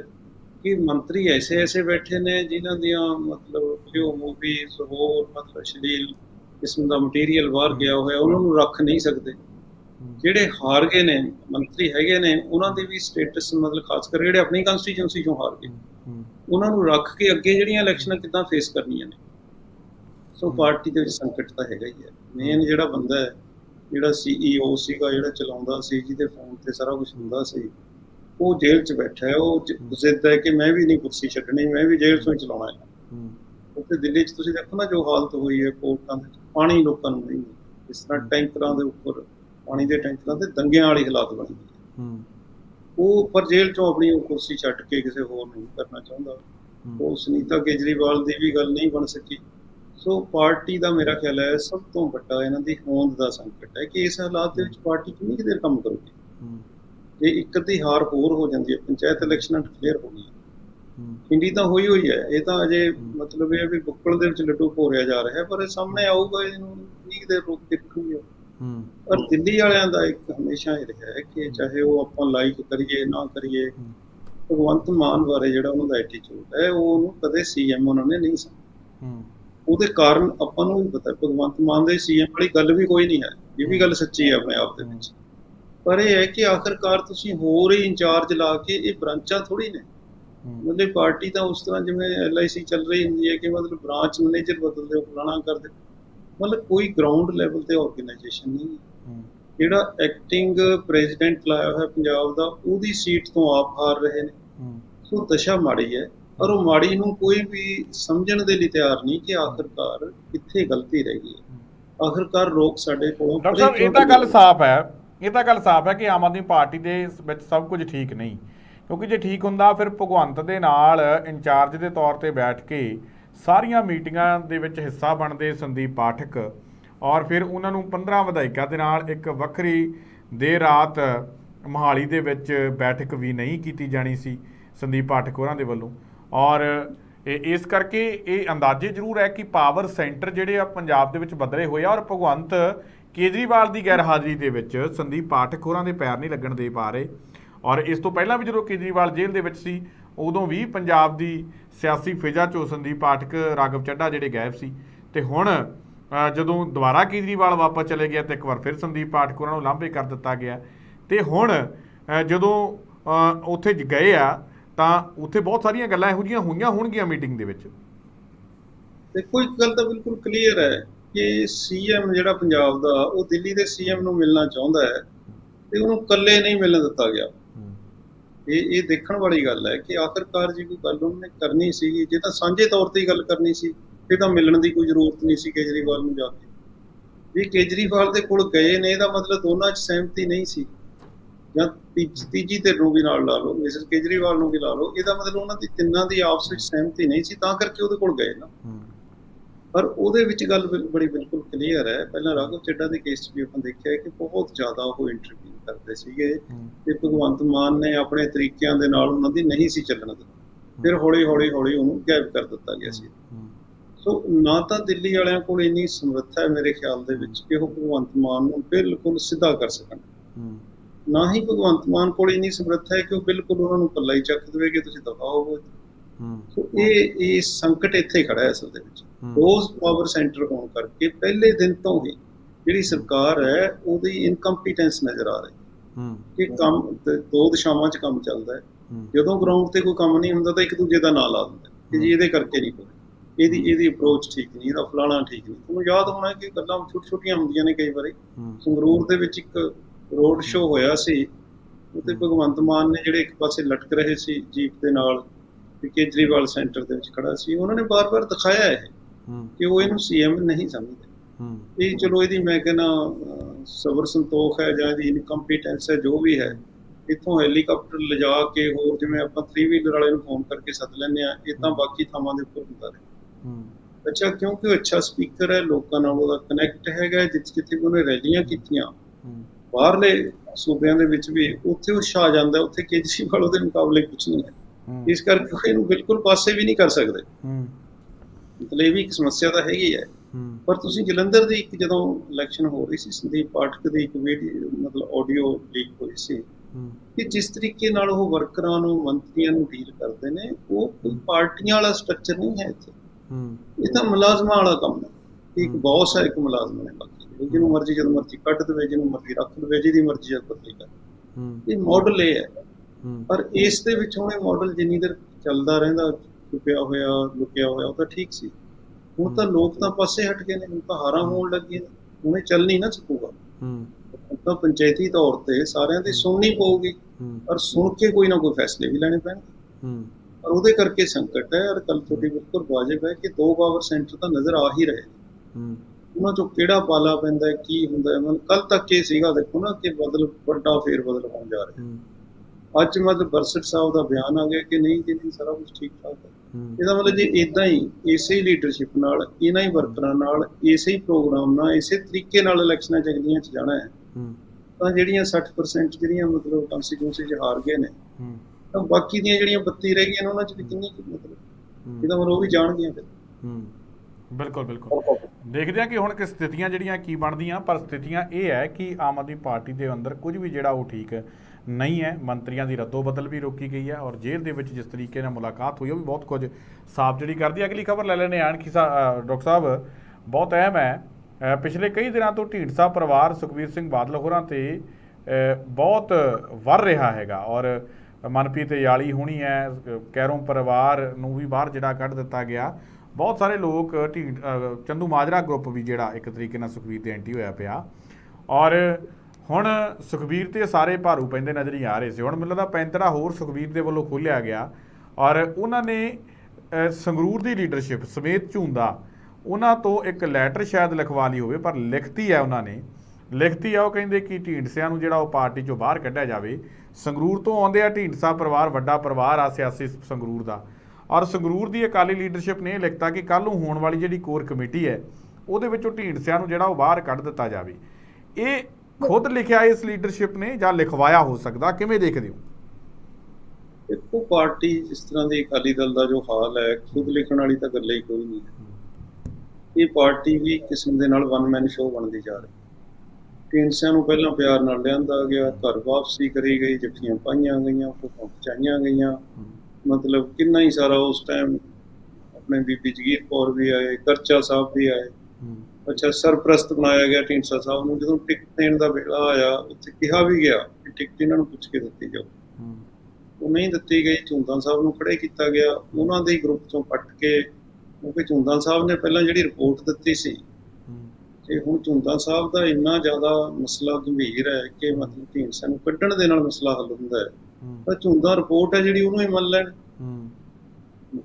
ਕਿ ਮੰਤਰੀ ਐਸੇ ਐਸੇ ਬੈਠੇ ਨੇ ਜਿਨ੍ਹਾਂ ਦੀਆਂ ਮਤਲਬ ਜੋ ਮੂਵੀਜ਼ ਹੋਰ ਮਤਲਬ ਸ਼ਲੀਲ ਕਿਸਮ ਦਾ ਮਟੀਰੀਅਲ ਬਾਹਰ ਗਿਆ ਹੋਇਆ ਉਹਨਾਂ ਨੂੰ ਰੱਖ ਨਹੀਂ ਸਕਦੇ। ਜਿਹੜੇ ਹਾਰ ਗਏ ਨੇ ਮੰਤਰੀ ਹੈਗੇ ਨੇ ਉਹਨਾਂ ਦੀ ਵੀ ਸਟੇਟਸ ਮਤਲਬ ਖਾਸ ਕਰ ਜਿਹੜੇ ਆਪਣੀ ਕੰਸਟੀਚੁਐਂਸੀ ਚੋਂ ਹਾਰ ਗਏ ਉਹਨਾਂ ਨੂੰ ਰੱਖ ਕੇ ਅੱਗੇ ਜਿਹੜੀਆਂ ਇਲੈਕਸ਼ਨਾਂ ਕਿੱਦਾਂ ਫੇਸ ਕਰਨੀਆਂ ਨੇ। ਸੋ। ਪਾਰਟੀ ਦੇ ਵਿੱਚ ਸੰਕਟ ਤਾਂ ਹੈਗਾ ਹੀ ਹੈ। ਮੇਨ ਜਿਹੜਾ ਬੰਦਾ ਹੈ ਜਿਹੜਾ ਸੀਈਓ ਸੀਗਾ ਜਿਹੜਾ ਚਲਾਉਂਦਾ ਸੀ ਜਿਹਦੇ ਫੋਨ ਤੇ ਸਾਰਾ ਕੁਝ ਹੁੰਦਾ ਸੀ ਉਹ ਜੇਲ੍ਹ 'ਚ ਬੈਠਾ ਹੈ। ਉਹ ਜ਼ਿੱਦ ਹੈ ਕਿ ਮੈਂ ਵੀ ਨਹੀਂ ਕੁਰਸੀ ਛੱਡਣੀ ਮੈਂ ਵੀ ਜੇਲ੍ਹ 'ਚੋਂ ਹੀ ਚਲਾਉਣਾ ਹੈ। ਹੂੰ ਉੱਥੇ ਦਿੱਲੀ 'ਚ ਤੁਸੀਂ ਦੇਖੋ ਨਾ ਜੋ ਹਾਲਤ ਹੋਈ ਹੈ ਕੋਰਟਾਂ ਦੇ ਪਾਣੀ ਲੋਕਾਂ ਨੂੰ ਨਹੀਂ। ਇਸ ਤਰ੍ਹਾਂ। ਟੈਂਕਰਾਂ ਦੇ ਉੱਪਰ ਪਾਣੀ ਦੇ ਟੈਂਕਰਾਂ ਤੇ ਦੰਗਿਆਂ ਵਾਲੀ ਹਾਲਾਤ ਬਣੀ ਹੈ। ਉਹ ਪਰ ਜੇਲ੍ਹ 'ਚੋਂ ਆਪਣੀ ਉਹ ਕੁਰਸੀ ਛੱਡ ਕੇ ਕਿਸੇ ਹੋਰ ਨੂੰ ਕਰਨਾ ਚਾਹੁੰਦਾ। ਉਹ ਸੁਨੀਤਾ ਕੇਜਰੀਵਾਲ ਦੀ ਵੀ ਗੱਲ ਨਹੀਂ ਬਣ ਸਕੀ। ਸੋ ਪਾਰਟੀ ਦਾ ਮੇਰਾ ਖਿਆਲ ਹੈ ਸਭ ਤੋਂ ਵੱਡਾ ਇਹਨਾਂ ਦੀ ਹੋਂਦ ਦਾ ਸੰਕਟ ਹੈ ਕਿ ਇਸ ਹਾਲਾਤ ਦੇ ਵਿੱਚ ਪਾਰਟੀ ਕਿੰਨੀ ਕੁ ਦੇਰ ਕੰਮ ਕਰੂਗੀ? ਹੂੰ। ਜੇ ਇੱਕ ਅੱਧੀ ਹਾਰ ਹੋਰ ਹੋ ਜਾਂਦੀ ਹੈ ਪੰਚਾਇਤ ਇਲੈਕਸ਼ਨਾਂ ਡਿਕਲੇਅਰ ਹੋ ਗਈਆਂ ਹੂੰ। ਇੰਡੀ ਤਾਂ ਹੋਈ ਹੋਈ ਹੈ ਇਹ ਤਾਂ ਅਜੇ ਮਤਲਬ ਇਹ ਹੈ ਵੀ ਬੁੱਕਲ ਦੇ ਵਿੱਚ ਲੱਡੂ ਭੋਰਿਆ ਜਾ ਰਿਹਾ ਹੈ ਪਰ ਇਹ ਸਾਹਮਣੇ ਆਊਗਾ ਇਹਨੂੰ ਕਿੰਨੀ ਕੁ ਦੇਰ ਰੋਕ ਕੇ ਰੱਖੂਗੀ। ਹੂੰ। ਪਰ ਦਿੱਲੀ ਵਾਲਿਆਂ ਦਾ ਇੱਕ ਹਮੇਸ਼ਾ ਇਹ ਰਿਹਾ ਹੈ ਕਿ ਚਾਹੇ ਉਹ ਆਪਾਂ ਲਾਈਕ ਕਰੀਏ ਨਾ ਕਰੀਏ ਹੂੰ। ਭਗਵੰਤ ਮਾਨ ਬਾਰੇ ਜਿਹੜਾ ਉਹਨਾਂ ਦਾ ਐਟੀਟਿਊਡ ਹੈ ਉਹ ਉਹਨੂੰ ਕਦੇ ਸੀਐਮ ਉਹਨਾਂ ਨੇ ਨਹੀਂ ਸਮਝਿਆ। ਹੂੰ। ਉਹਦੇ ਕਾਰਨ ਆਪਾਂ ਨੂੰ ਵੀ ਪਤਾ ਭਗਵੰਤ ਮਾਨ ਦੇ ਸੀਐਮ ਵਾਲੀ ਗੱਲ ਵੀ ਕੋਈ ਨਹੀਂ ਹੈ ਇਹ ਵੀ ਗੱਲ ਸੱਚੀ ਹੈ ਆਪਣੇ ਆਪ ਦੇ ਵਿੱਚ। ਪਰ ਇਹ ਹੈ ਕਿ ਆਖਰਕਾਰ ਤੁਸੀਂ ਹੋਰ ਹੀ ਇੰਚਾਰਜ ਲਾ ਕੇ ਇਹ ਬ੍ਰਾਂਚਾਂ ਥੋੜੀ ਨੇ। ਮਤਲਬ ਪਾਰਟੀ ਤਾਂ ਉਸ ਤਰ੍ਹਾਂ ਜਿਵੇਂ ਐਲਆਈਸੀ ਚੱਲ ਰਹੀ ਹੁੰਦੀ ਹੈ ਕਿ ਮਤਲਬ ਬ੍ਰਾਂਚ ਮੈਨੇਜਰ ਬਦਲਦੇ ਹੋ ਫਲਾਣਾ ਕਰਦੇ ਮਤਲਬ ਕੋਈ ਗਰਾਊਂਡ ਲੈਵਲ ਤੇ ਆਰਗੇਨਾਈਜੇਸ਼ਨ ਨਹੀਂ ਜਿਹੜਾ ਐਕਟਿੰਗ ਪ੍ਰੈਜ਼ੀਡੈਂਟ ਲਾਇਆ ਹੋਇਆ ਪੰਜਾਬ ਦਾ ਉਹਦੀ ਸੀਟ ਤੋਂ ਆਪ ਹਾਰ ਰਹੇ ਨੇ। ਸੋ ਦਸ਼ਾ ਮਾੜੀ ਹੈ। ਪਰ ਉਹ ਮਾੜੀ ਨੂੰ ਕੋਈ ਵੀ ਸਮਝਣ ਦੇ ਲਈ ਤਿਆਰ ਨਹੀਂ ਕਿ ਆਖਰਕਾਰ ਕਿੱਥੇ ਗਲਤੀ ਰਹਿ ਹੈ। ਆਖਰਕਾਰ ਲੋਕ ਸਾਡੇ ਕੋਲੋਂ ਡਾਕਟਰ ਸਾਹਿਬ ਇਹ ਤਾਂ ਗੱਲ ਸਾਫ਼ ਹੈ। ਇਹ ਤਾਂ ਗੱਲ ਸਾਫ਼ ਹੈ ਕਿ ਆਮ ਆਦਮੀ ਪਾਰਟੀ ਦੇ ਵਿੱਚ ਸਭ ਕੁਝ ਠੀਕ ਨਹੀਂ। ਕਿਉਂਕਿ ਜੇ ਠੀਕ ਹੁੰਦਾ ਫਿਰ ਭਗਵੰਤ ਦੇ ਨਾਲ ਇੰਚਾਰਜ ਦੇ ਤੌਰ ਤੇ ਬੈਠ ਕੇ ਸਾਰੀਆਂ ਮੀਟਿੰਗਾਂ ਦੇ ਵਿੱਚ ਹਿੱਸਾ ਬਣਦੇ ਸੰਦੀਪ ਪਾਠਕ ਔਰ ਫਿਰ ਉਹਨਾਂ ਨੂੰ 15 ਵਿਧਾਇਕਾਂ ਦੇ ਨਾਲ ਇੱਕ ਵੱਖਰੀ ਦੇਰ ਰਾਤ ਮੋਹਾਲੀ ਦੇ ਵਿੱਚ ਬੈਠਕ ਵੀ ਨਹੀਂ ਕੀਤੀ ਜਾਣੀ ਸੀ ਸੰਦੀਪ ਪਾਠਕ ਹੋਰਾਂ ਦੇ ਵੱਲੋਂ। ਔਰ ਇਹ ਇਸ ਕਰਕੇ ਇਹ ਅੰਦਾਜ਼ੇ ਜ਼ਰੂਰ ਹੈ ਕਿ ਪਾਵਰ ਸੈਂਟਰ ਜਿਹੜੇ ਆ ਪੰਜਾਬ ਦੇ ਵਿੱਚ ਬਦਲੇ ਹੋਏ ਆ ਔਰ ਭਗਵੰਤ ਕੇਜਰੀਵਾਲ ਦੀ ਗੈਰ ਹਾਜ਼ਰੀ ਦੇ ਵਿੱਚ ਸੰਦੀਪ ਪਾਠਕ ਹੋਰਾਂ ਦੇ ਪੈਰ ਨਹੀਂ ਲੱਗਣ ਦੇ ਪਾ ਰਹੇ। ਔਰ ਇਸ ਤੋਂ ਪਹਿਲਾਂ ਵੀ ਜਦੋਂ ਕੇਜਰੀਵਾਲ ਜੇਲ੍ਹ ਦੇ ਵਿੱਚ ਸੀ, ਉਦੋਂ ਵੀ ਪੰਜਾਬ ਦੀ ਸਿਆਸੀ ਫਿਜ਼ਾ ਚੋਂ ਸੰਦੀਪ ਪਾਠਕ, ਰਾਘਵ ਚੱਡਾ ਜਿਹੜੇ ਗਾਇਬ ਸੀ। ਤੇ ਹੁਣ ਜਦੋਂ ਦੁਬਾਰਾ ਕੇਜਰੀਵਾਲ ਵਾਪਸ ਚਲੇ ਗਿਆ ਤੇ ਇੱਕ ਵਾਰ ਫਿਰ ਸੰਦੀਪ ਪਾਠਕ ਉਹਨਾਂ ਨੂੰ ਲਾਂਭੇ ਕਰ ਦਿੱਤਾ ਗਿਆ। ਤੇ ਹੁਣ ਜਦੋਂ ਉੱਥੇ ਜ- ਗਏ ਆ ਤਾਂ ਉੱਥੇ ਬਹੁਤ ਸਾਰੀਆਂ ਗੱਲਾਂ ਇਹੋ ਜਿਹੀਆਂ ਹੋਈਆਂ ਹੋਣਗੀਆਂ ਮੀਟਿੰਗ ਦੇ ਵਿੱਚ। ਦੇਖੋ, ਇੱਕ ਗੱਲ ਤਾਂ ਬਿਲਕੁਲ ਕਲੀਅਰ ਹੈ ਕਿ ਸੀਐਮ ਜਿਹੜਾ ਪੰਜਾਬ ਦਾ, ਉਹ ਦਿੱਲੀ ਦੇ ਸੀਐਮ ਨੂੰ ਮਿਲਣਾ ਚਾਹੁੰਦਾ ਹੈ ਤੇ ਉਹਨੂੰ ਇਕੱਲੇ ਨਹੀਂ ਮਿਲਣ ਦਿੱਤਾ ਗਿਆ। ਇਹ ਇਹ ਦੇਖਣ ਵਾਲੀ ਗੱਲ ਹੈ ਕਿ ਆਖਰਕਾਰ ਜੀ ਕੋਈ ਗੱਲ ਉਹਨੇ ਕਰਨੀ ਸੀਗੀ, ਜੇ ਤਾਂ ਸਾਂਝੇ ਤੌਰ ਤੇ ਹੀ ਗੱਲ ਕਰਨੀ ਸੀ, ਫਿਰ ਤਾਂ ਮਿਲਣ ਦੀ ਕੋਈ ਜ਼ਰੂਰਤ ਨਹੀਂ ਸੀ ਕੇਜਰੀਵਾਲ ਨੂੰ ਜਾ ਕੇ। ਵੀ ਕੇਜਰੀਵਾਲ ਦੇ ਕੋਲ ਗਏ ਨੇ, ਇਹਦਾ ਮਤਲਬ ਦੋਨਾਂ 'ਚ ਸਹਿਮਤੀ ਨਹੀਂ ਸੀ। ਜਾਂ ਤੀਜੀ ਨੂੰ ਵੀ ਨਾਲ ਲਾ ਲਓ ਮਿਸਿਸ ਕੇਜਰੀਵਾਲ ਨੂੰ ਵੀ ਲਾ ਲਓ ਇਹਦਾ ਮਤਲਬ ਉਹਨਾਂ ਦੀ ਤਿੰਨਾਂ ਦੀ ਆਪਸ ਵਿੱਚ ਸਹਿਮਤੀ ਨਹੀਂ ਸੀ ਤਾਂ ਕਰਕੇ ਉਹਦੇ ਕੋਲ ਗਏ ਨਾ। ਪਰ ਉਹਦੇ ਵਿੱਚ ਗੱਲ ਬੜੀ ਬਿਲਕੁਲ ਕਲੀਅਰ ਹੈ। ਪਹਿਲਾਂ ਰਾਘਵ ਚੱਡਾ ਦੇ ਕੇਸ 'ਚ ਵੀ ਆਪਾਂ ਦੇਖਿਆ ਕਿ ਬਹੁਤ ਜ਼ਿਆਦਾ ਉਹ ਇੰਟਰਵਿਊ ਕਰਦੇ ਸੀਗੇ ਤੇ ਭਗਵੰਤ ਮਾਨ ਨੇ ਆਪਣੇ ਤਰੀਕਿਆਂ ਦੇ ਨਾਲ ਉਹਨਾਂ ਦੀ ਨਹੀਂ ਸੀ ਚੱਲਣ ਦਿੱਤੀ। ਫਿਰ ਹੌਲੀ ਹੌਲੀ ਹੌਲੀ ਉਹਨੂੰ ਗਾਇਬ ਕਰ ਦਿੱਤਾ ਗਿਆ ਸੀ। ਸੋ ਨਾ ਤਾਂ ਦਿੱਲੀ ਵਾਲਿਆਂ ਕੋਲ ਇੰਨੀ ਸਮਰੱਥਾ ਹੈ ਮੇਰੇ ਖਿਆਲ ਦੇ ਵਿੱਚ ਕਿ ਉਹ ਭਗਵੰਤ ਮਾਨ ਨੂੰ ਬਿਲਕੁਲ ਸਿੱਧਾ ਕਰ ਸਕਣ। ਨਾ ਹੀ ਭਗਵੰਤ ਮਾਨ ਕੋਲ ਇੰਨੀ ਸਮਰੱਥਾ ਹੈ ਕਿ ਉਹ ਬਿਲਕੁਲ ਉਹਨਾਂ ਨੂੰ ਪੱਲਾ ਹੀ ਚੱਕ ਦੇਵੇ ਕਿ ਤੁਸੀਂ ਹੋਵੋ ਹੂੰ। ਸੋ ਇਹ ਇਹ ਸੰਕਟ ਇੱਥੇ ਖੜਾ ਹੈ ਅਸਲ ਦੇ ਵਿੱਚ। ਹੂੰ। ਰੋਜ਼ ਪਾਵਰ ਸੈਂਟਰ ਹੋਣ ਕਰਕੇ ਪਹਿਲੇ ਦਿਨ ਤੋਂ ਹੀ ਜਿਹੜੀ ਸਰਕਾਰ ਹੈ ਉਹਦੀ ਇਨਕੰਪੀਟੈਂਸ ਨਜ਼ਰ ਆ ਰਹੀ। ਹੂੰ। ਕਿ ਕੰਮ ਦੋ ਦਿਸ਼ਾਵਾਂ 'ਚ ਕੰਮ ਚੱਲਦਾ ਹੈ। ਹੂੰ। ਜਦੋਂ ਗਰਾਊਂਡ ਤੇ ਕੋਈ ਕੰਮ ਨਹੀਂ ਹੁੰਦਾ ਤਾਂ ਇੱਕ ਦੂਜੇ ਦਾ ਨਾਂ ਲਾ ਦਿੰਦੇ ਕਿ ਜੀ ਇਹਦੇ ਕਰਕੇ ਨਹੀਂ ਹੋਇਆ ਇਹਦੀ ਇਹਦੀ ਅਪਰੋਚ ਠੀਕ ਨਹੀਂ ਇਹਦਾ ਫਲਾਣਾ ਠੀਕ ਨਹੀਂ। ਤੁਹਾਨੂੰ ਯਾਦ ਹੋਣਾ ਕਿ ਗੱਲਾਂ ਛੋਟ ਛੋਟੀਆਂ ਹੁੰਦੀਆਂ ਨੇ ਕਈ ਵਾਰੀ। ਹੂੰ। ਸੰਗਰੂਰ ਦੇ ਵਿੱਚ ਇੱਕ ਰੋਡ ਸ਼ੋਅ ਹੋਇਆ ਸੀ ਉਤੇ ਭਗਵੰਤ ਮਾਨ ਨੇ ਜਿਹੜੇ ਇੱਕ ਪਾਸੇ ਲਟਕ ਰਹੇ ਸੀ ਜੀਪ ਦੇ ਨਾਲ ਕੇਜਰੀਵਾਲ ਸੈਂਟਰ ਦੇ ਵਿੱਚ ਖੜਾ ਸੀ ਉਹਨਾਂ ਨੇ ਬਾਰ-ਬਾਰ ਦਿਖਾਇਆ ਹੂੰ। ਕਿ ਉਹ ਇਹਨੂੰ ਸੀਐਮ ਨਹੀਂ ਸਮਝਦੇ। ਇਹ ਚਲੋ ਇਹਦੀ ਮੈਂ ਕਹਿੰਦਾ ਸਬਰ ਸੰਤੋਖ ਹੈ ਜਾਂ ਇਹਦੀ ਇਨਕੰਪੀਟੈਂਸ ਹੈ ਜੋ ਵੀ ਹੈ ਇੱਥੋਂ ਹੈਲੀਕਾਪਟਰ ਲਿਜਾ ਕੇ ਹੋਰ ਜਿਵੇਂ ਆਪਾਂ 3 ਵੀਲਰ ਵਾਲੇ ਨੂੰ ਫੋਨ ਕਰਕੇ ਸੱਦ ਲੈਂਦੇ ਆ ਇਹ ਤਾਂ ਬਾਕੀ ਥਾਵਾਂ ਦੇ ਉੱਪਰ ਹੁੰਦਾ ਰਹੇ। ਅੱਛਾ ਕਿਉਂਕਿ ਉਹ ਅੱਛਾ ਸਪੀਕਰ ਹੈ ਲੋਕਾਂ ਨਾਲ ਉਹਦਾ ਕਨੈਕਟ ਹੈਗਾ ਜਿੱਥੇ ਜਿੱਥੇ ਉਹਨੇ ਰੈਲੀਆਂ ਕੀਤੀਆਂ ਬਾਹਰਲੇ ਸੂਬਿਆਂ ਦੇ ਵਿੱਚ ਵੀ ਉੱਥੇ ਉਹ ਛਾ ਜਾਂਦਾ ਉੱਥੇ ਕੇਜਰੀਵਾਲ ਉਹਦੇ ਮੁਕਾਬਲੇ ਕੁਝ ਨਹੀਂ ਹੈ। ਇਸ ਕਰਕੇ ਉਹ ਇਹਨੂੰ ਬਿਲਕੁਲ ਪਾਸੇ ਵੀ ਨਹੀਂ ਕਰ ਸਕਦੇ। ਹੂੰ। ਮਤਲਬ ਇਹ ਵੀ ਇੱਕ ਸਮੱਸਿਆ ਤਾਂ ਹੈਗੀ ਹੈ। ਪਰ ਤੁਸੀਂ ਜਲੰਧਰ ਦੀ ਇੱਕ ਜਦੋਂ ਇਲੈਕਸ਼ਨ ਹੋ ਰਹੀ ਸੀ ਸੰਦੀਪ ਪਾਠਕ ਦੀ ਇੱਕ ਵੀਡੀਓ ਮਤਲਬ ਆਡੀਓ ਲੀਕ ਹੋਈ ਸੀ ਕਿ ਜਿਸ ਤਰੀਕੇ ਨਾਲ ਉਹ ਵਰਕਰਾਂ ਨੂੰ ਮੰਤਰੀਆਂ ਨੂੰ ਡੀਲ ਕਰਦੇ ਨੇ ਉਹ ਕੋਈ ਪਾਰਟੀਆਂ ਵਾਲਾ ਸਟਰਕਚਰ ਨਹੀਂ ਹੈ ਇੱਥੇ। ਹੂੰ। ਇਹ ਤਾਂ ਮੁਲਾਜ਼ਮਾਂ ਵਾਲਾ ਕੰਮ ਹੈ। ਇੱਕ। ਬੌਸ ਹੈ ਇੱਕ ਮੁਲਾਜ਼ਮ ਹੈ। ਬਾਕੀ। ਜਿਹਨੂੰ ਮਰਜ਼ੀ ਜਦੋਂ ਮਰਜ਼ੀ ਕੱਢ ਦੇਵੇ ਜਿਹਨੂੰ ਮਰਜ਼ੀ ਰੱਖ ਦੇਵੇ ਜਿਹਦੀ ਮਰਜ਼ੀ ਬਦਲੀ ਕਰ ਇਹ ਮਾਡਲ ਇਹ ਹੈ। ਪਰ ਇਸ ਦੇ ਵਿੱਚ ਹੁਣ ਇਹ ਮਾਡਲ ਜਿੰਨੀ ਦੇਰ ਚੱਲਦਾ ਰਹਿੰਦਾ ਛੁਪਿਆ ਹੋਇਆ ਲੁਕਿਆ ਹੋਇਆ ਉਹ ਤਾਂ ਠੀਕ ਸੀ। ਹੁਣ ਤਾਂ ਲੋਕ ਤਾਂ ਪਾਸੇ ਹਟ ਗਏ ਨੇ ਹੁਣ ਤਾਂ ਹਾਰਾਂ ਹੋਣ ਲੱਗੇ ਨੇ। ਹੁਣ ਇਹ ਚੱਲ ਨਹੀਂ ਨਾ ਸਕੂਗਾ। ਹੂੰ। ਤਾਂ ਪੰਚਾਇਤੀ ਤੌਰ ਤੇ ਸਾਰਿਆਂ ਦੀ ਸੁਣਨੀ ਪਊਗੀ। ਔਰ ਸੁਣ ਕੇ ਕੋਈ ਨਾ ਕੋਈ ਫੈਸਲੇ ਵੀ ਲੈਣੇ ਪੈਣਗੇ। ਹੂੰ। ਔਰ ਉਹਦੇ ਕਰਕੇ ਸੰਕਟ ਹੈ। ਔਰ ਕੱਲ ਤੁਹਾਡੀ ਬਿਲਕੁਲ ਵਾਜਬ ਹੈ ਕਿ ਦੋ ਪਾਵਰ ਸੈਂਟਰ ਤਾਂ ਨਜ਼ਰ ਆ ਹੀ ਰਹੇ। ਹੂੰ। ਉਹਨਾਂ ਚੋਂ ਕਿਹੜਾ ਪਾਲਾ ਪੈਂਦਾ ਹੈ ਕੀ ਹੁੰਦਾ ਹੈ? ਮਤਲਬ ਕੱਲ ਤੱਕ ਇਹ ਸੀਗਾ ਦੇਖੋ ਨਾ ਕਿ ਬਦਲ ਵੱਡਾ ਫੇਰ ਬਦਲ ਹੋਣ ਜਾ ਰਿਹਾ। ਹੂੰ। ਅੱਜ ਮਤਲਬ ਬਰਸਟ ਸਾਹਿਬ ਦਾ ਬਿਆਨ ਆ ਗਿਆ ਕਿ ਨਹੀਂ ਜੀ ਨਹੀਂ ਸਾਰਾ ਕੁਝ ਠੀਕ ਠਾਕ ਹੈ। ਇਹਦਾ ਮਤਲਬ ਜੇ ਇਦਾਂ ਹੀ ਇਸੇ ਲੀਡਰਸ਼ਿਪ ਨਾਲ ਇਹਨਾਂ ਹੀ ਵਰਕਰਾਂ ਨਾਲ ਇਸੇ ਹੀ ਪ੍ਰੋਗਰਾਮ ਨਾਲ ਇਸੇ ਤਰੀਕੇ ਨਾਲ ਇਲੈਕਸ਼ਨਾਂ ਅਗਲੀਆਂ ਚ ਜਾਣਾ ਹੈ ਤਾਂ ਜਿਹੜੀਆਂ 60% ਜਿਹੜੀਆਂ ਮਤਲਬ ਕੰਸਟੀਟਿਊਂਸੀ ਚ ਹਾਰ ਗਏ ਨੇ ਤਾਂ ਬਾਕੀ ਦੀਆਂ ਜਿਹੜੀਆਂ 32 ਰਹਿ ਗਈਆਂ ਨੇ ਉਹਨਾਂ ਚ ਵੀ ਕਿੰਨੀ ਕੁ ਮਤਲਬ ਇਹਦਾ ਮਤਲਬ ਉਹ ਵੀ ਜਾਣਗੀਆਂ ਫਿਰ। ਬਿਲਕੁਲ ਬਿਲਕੁਲ। ਦੇਖਦੇ ਹਾਂ ਕਿ ਹੁਣ ਕਿ ਸਥਿਤੀਆਂ ਜਿਹੜੀਆਂ ਕੀ ਬਣਦੀਆਂ, ਪਰ ਸਥਿਤੀਆਂ ਇਹ ਹੈ ਕਿ ਆਮ ਆਦਮੀ ਪਾਰਟੀ ਦੇ ਅੰਦਰ ਕੁਝ ਵੀ ਜਿਹੜਾ ਉਹ ਠੀਕ ਨਹੀਂ ਹੈ। ਮੰਤਰੀਆਂ ਦੀ ਰੱਦੋ ਬਦਲ ਵੀ ਰੋਕੀ ਗਈ ਹੈ ਔਰ ਜੇਲ੍ਹ ਦੇ ਵਿੱਚ ਜਿਸ ਤਰੀਕੇ ਨਾਲ ਮੁਲਾਕਾਤ ਹੋਈ ਉਹ ਵੀ ਬਹੁਤ ਕੁਝ ਸਾਫ਼ ਜਿਹੜੀ ਕਰਦੀ ਅਗਲੀ ਖਬਰ ਲੈ ਲੈਣੇ ਕਿ ਡਾਕਟਰ ਸਾਹਿਬ, ਬਹੁਤ ਅਹਿਮ ਹੈ। ਪਿਛਲੇ ਕਈ ਦਿਨਾਂ ਤੋਂ ਢੀਂਡਸਾ ਪਰਿਵਾਰ ਸੁਖਬੀਰ ਸਿੰਘ ਬਾਦਲ ਹੋਰਾਂ ਤੇ ਬਹੁਤ ਵਰ ਰਿਹਾ ਹੈਗਾ ਔਰ ਮਨਪ੍ਰੀਤ ਯਾਲੀ ਹੋਣੀ ਹੈ ਕੈਰੋਂ ਪਰਿਵਾਰ ਨੂੰ ਵੀ ਬਾਹਰ ਜਿਹੜਾ ਕੱਢ ਦਿੱਤਾ ਗਿਆ। ਬਹੁਤ ਸਾਰੇ ਲੋਕ ਢੀਂਡ ਅ, ਚੰਦੂ ਮਾਜਰਾ ਗਰੁੱਪ ਵੀ ਜਿਹੜਾ ਇੱਕ ਤਰੀਕੇ ਨਾਲ ਸੁਖਬੀਰ ਦੇ ਐਂਟੀ ਹੋਇਆ ਪਿਆ। ਔਰ ਹੁਣ ਸੁਖਬੀਰ ਤੇ ਸਾਰੇ ਭਾਰੂ ਪੈਂਦੇ ਨਜ਼ਰ ਹੀ ਆ ਰਹੇ ਸੀ। ਹੁਣ ਮੈਨੂੰ ਲੱਗਦਾ ਪੈਂਤੜਾ ਹੋਰ ਸੁਖਬੀਰ ਦੇ ਵੱਲੋਂ ਖੋਲ੍ਹਿਆ ਗਿਆ। ਔਰ ਉਹਨਾਂ ਨੇ ਸੰਗਰੂਰ ਦੀ ਲੀਡਰਸ਼ਿਪ ਸਮੇਤ ਝੁੰਦਾ ਉਹਨਾਂ ਤੋਂ ਇੱਕ ਲੈਟਰ ਸ਼ਾਇਦ ਲਿਖਵਾ ਲਈ ਹੋਵੇ ਪਰ ਲਿਖਤੀ ਹੈ ਉਹਨਾਂ ਨੇ। ਲਿਖਤੀ ਆ ਉਹ ਕਹਿੰਦੇ ਕਿ ਢੀਂਡਸਿਆਂ ਨੂੰ ਜਿਹੜਾ ਉਹ ਪਾਰਟੀ ਚੋਂ ਬਾਹਰ ਕੱਢਿਆ ਜਾਵੇ। ਸੰਗਰੂਰ ਤੋਂ ਆਉਂਦੇ ਆ ਢੀਂਡਸਾ ਪਰਿਵਾਰ ਵੱਡਾ ਪਰਿਵਾਰ ਆ ਸਿਆਸੀ ਸੰਗਰੂਰ ਦਾ। ਔਰ ਸੰਗਰੂਰ ਦੀ ਅਕਾਲੀ ਲੀਡਰਸ਼ਿਪ ਨੇ ਇਹ ਲਿਖਤਾ ਕਿ ਕੱਲ ਨੂੰ ਹੋਣ ਵਾਲੀ ਜਿਹੜੀ ਕੋਰ ਕਮੇਟੀ ਹੈ, ਉਹਦੇ ਵਿੱਚੋਂ ਢੀਂਡਸਿਆਂ ਨੂੰ ਜਿਹੜਾ ਉਹ ਬਾਹਰ ਕੱਢ ਦਿੱਤਾ ਜਾਵੇ। ਇਹ ਖੁਦ ਲਿਖਿਆ ਇਸ ਲੀਡਰਸ਼ਿਪ ਨੇ ਜਾਂ ਲਿਖਵਾਇਆ ਹੋ ਸਕਦਾ? ਕਿਵੇਂ ਦੇਖਦੇ ਹੋ? ਇੱਕੋ ਪਾਰਟੀ ਜਿਸ ਤਰ੍ਹਾਂ ਦੀ ਅਕਾਲੀ ਦਲ ਦਾ ਜੋ ਹਾਲ ਹੈ, ਖੁਦ ਲਿਖਣ ਵਾਲੀ ਤਾਂ ਗੱਲ ਹੀ ਕੋਈ ਨਹੀਂ ਇਹ ਪਾਰਟੀ ਵੀ ਕਿਸਮ ਦੇ ਨਾਲ ਵਨ ਮੈਨ ਸ਼ੋਅ ਬਣਦੀ ਜਾ ਰਹੀ ਢੀਂਡਸਿਆਂ ਨੂੰ ਪਹਿਲਾਂ ਪਿਆਰ ਨਾਲ ਲਿਆਂਦਾ ਗਿਆ, ਘਰ ਵਾਪਸੀ ਕਰੀ ਗਈ ਚਿੱਠੀਆਂ ਪਾਈਆਂ ਗਈਆਂ ਫੋਟੋਆਂ ਪਹੁੰਚਾਈਆਂ ਗਈਆਂ। ਮਤਲਬ ਕਿੰਨਾ ਹੀ ਸਾਰਾ ਉਸ ਟਾਈਮ ਆਪਣੇ ਬੀਬੀ ਜਗੀਰ ਕੌਰ ਵੀ ਆਏ ਕਰਚਾ ਸਾਹਿਬ ਵੀ ਆਏ। ਅੱਛਾ ਸਰਪ੍ਰਸਤ ਬਣਾਇਆ ਗਿਆ ਢੀਂਡਸਾ ਸਾਹਿਬ ਨੂੰ ਜਦੋਂ ਟਿਕਟ ਦੇਣ ਦਾ ਵੇਲਾ ਆਇਆ ਉੱਥੇ ਕਿਹਾ ਵੀ ਗਿਆ ਕਿ ਟਿਕਟ ਇਹਨਾਂ ਨੂੰ ਪੁੱਛ ਕੇ ਦਿੱਤੀ ਜਾਓ। ਉਹ ਨਹੀਂ ਦਿੱਤੀ ਗਈ ਝੁੰਦਾ ਸਾਹਿਬ ਨੂੰ ਖੜੇ ਕੀਤਾ ਗਿਆ। ਉਹਨਾਂ ਦੇ ਗਰੁੱਪ ਚੋਂ ਪੱਟ ਕੇ ਕਿਉਂਕਿ ਝੁੰਦਾ ਸਾਹਿਬ ਨੇ ਪਹਿਲਾਂ ਜਿਹੜੀ ਰਿਪੋਰਟ ਦਿੱਤੀ ਸੀ ਤੇ ਹੁਣ ਝੁੰਦਾ ਸਾਹਿਬ ਦਾ ਇੰਨਾ ਜ਼ਿਆਦਾ ਮਸਲਾ ਗੰਭੀਰ ਹੈ ਕਿ ਮਤਲਬ ਢੀਂਡਸਾ ਨੂੰ ਕੱਢਣ ਦੇ ਨਾਲ ਮਸਲਾ ਹੱਲ ਹੁੰਦਾ ਹੈ। ਤਾਂ ਝੁੰਦਾ ਰਿਪੋਰਟ ਹੈ ਜਿਹੜੀ ਉਹਨੂੰ ਹੀ ਮੰਨ ਲੈਣ।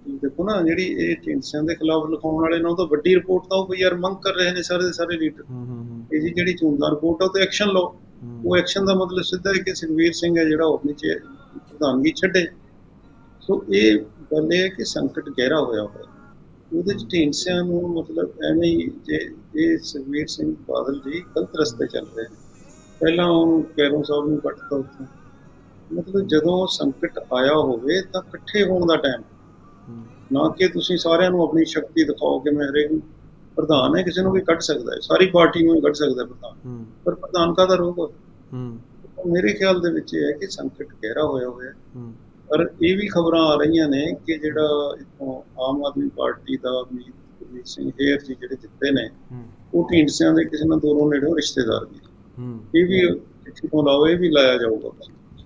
ਦੇਖੋ ਨਾ ਜਿਹੜੀ ਇਹ ਢੀਂਡਸਿਆਂ ਦੇ ਖਿਲਾਫ ਲਿਖਾਉਣ ਵਾਲੇ ਨੇ ਉਹ ਤਾਂ ਵੱਡੀ ਰਿਪੋਰਟ ਤਾਂ ਉਹ ਯਾਰ ਮੰਗ ਕਰ ਰਹੇ ਨੇ ਸਾਰੇ ਦੇ ਸਾਰੇ ਲੀਡਰ। ਹੂੰ ਹੂੰ ਹੂੰ। ਇਹ ਜਿਹੜੀ ਚੋਣਦਾਰ ਰਿਪੋਰਟ ਆ ਉਹ ਤੇ ਐਕਸ਼ਨ ਲਓ। ਹੂੰ। ਉਹ ਐਕਸ਼ਨ ਦਾ ਮਤਲਬ ਸਿੱਧਾ ਹੈ ਕਿ ਸੁਖਵੀਰ ਸਿੰਘ ਹੈ ਜਿਹੜਾ ਉਹ ਆਪਣੀ ਚੇ- ਪ੍ਰਧਾਨਗੀ ਛੱਡੇ। ਸੋ ਇਹ ਗੱਲ ਇਹ ਹੈ ਕਿ ਸੰਕਟ ਗਹਿਰਾ ਹੋਇਆ ਹੋਇਆ। ਉਹਦੇ ਚ ਢੀਂਡਸਿਆਂ ਨੂੰ ਮਤਲਬ ਐਵੇਂ ਹੀ ਜੇ ਇਹ ਸੁਖਵੀਰ ਸਿੰਘ ਬਾਦਲ ਜੀ ਗਲਤ ਰਸਤੇ ਚੱਲ ਰਹੇ ਨੇ। ਪਹਿਲਾਂ ਉਹ ਕੈਰੋਂ ਸਾਹਿਬ ਨੂੰ ਕੱਟਤਾ ਉੱਥੋਂ। ਮਤਲਬ ਜਦੋਂ ਸੰਕਟ ਆਇਆ ਹੋਵੇ ਤਾਂ ਇਕੱਠੇ ਹੋਣ ਦਾ ਟਾਈਮ। ਨਾ ਕਿ ਤੁਸੀਂ ਸਾਰਿਆਂ ਨੂੰ ਆਪਣੀ ਸ਼ਕਤੀ ਦਿਖਾਓ ਕਿ ਮੈਂ ਹਰੇਕ ਪ੍ਰਧਾਨ ਹੈ ਕਿਸੇ ਨੂੰ ਵੀ ਕੱਢ ਸਕਦਾ ਹੈ। ਸਾਰੀ ਪਾਰਟੀ ਨੂੰ ਹੀ ਕੱਢ ਸਕਦਾ ਹੈ ਪ੍ਰਧਾਨ। ਪਰ ਪ੍ਰਧਾਨ ਦਾ ਰੋਗ ਹੈ। ਮੇਰੇ ਖਿਆਲ ਦੇ ਵਿੱਚ ਇਹ ਹੈ ਕਿ ਸੰਕਟ ਗਹਿਰਾ ਹੋਇਆ ਹੋਇਆ ਹੈ। ਪਰ ਇਹ ਵੀ ਖਬਰਾਂ ਆ ਰਹੀਆਂ ਨੇ ਕਿ ਜਿਹੜਾ ਇਥੋਂ ਆਮ ਆਦਮੀ ਪਾਰਟੀ ਦਾ ਗੁਰਮੀਤ ਸਿੰਘ ਹੇਰ ਜੀ ਜਿਹੜੇ ਜਿੱਤੇ ਨੇ ਉਹ ਢੀਂਡਸਿਆਂ ਦੇ ਕਿਸੇ ਨਾਲ ਦੂਰੋਂ ਨੇੜੋਂ ਰਿਸ਼ਤੇਦਾਰ ਵੀ। ਹੂੰ। ਇਹ ਵੀ ਚਿੱਠੀ ਤੋਂ ਇਲਾਵਾ ਇਹ ਵੀ ਲਾਇਆ ਜਾਊਗਾ।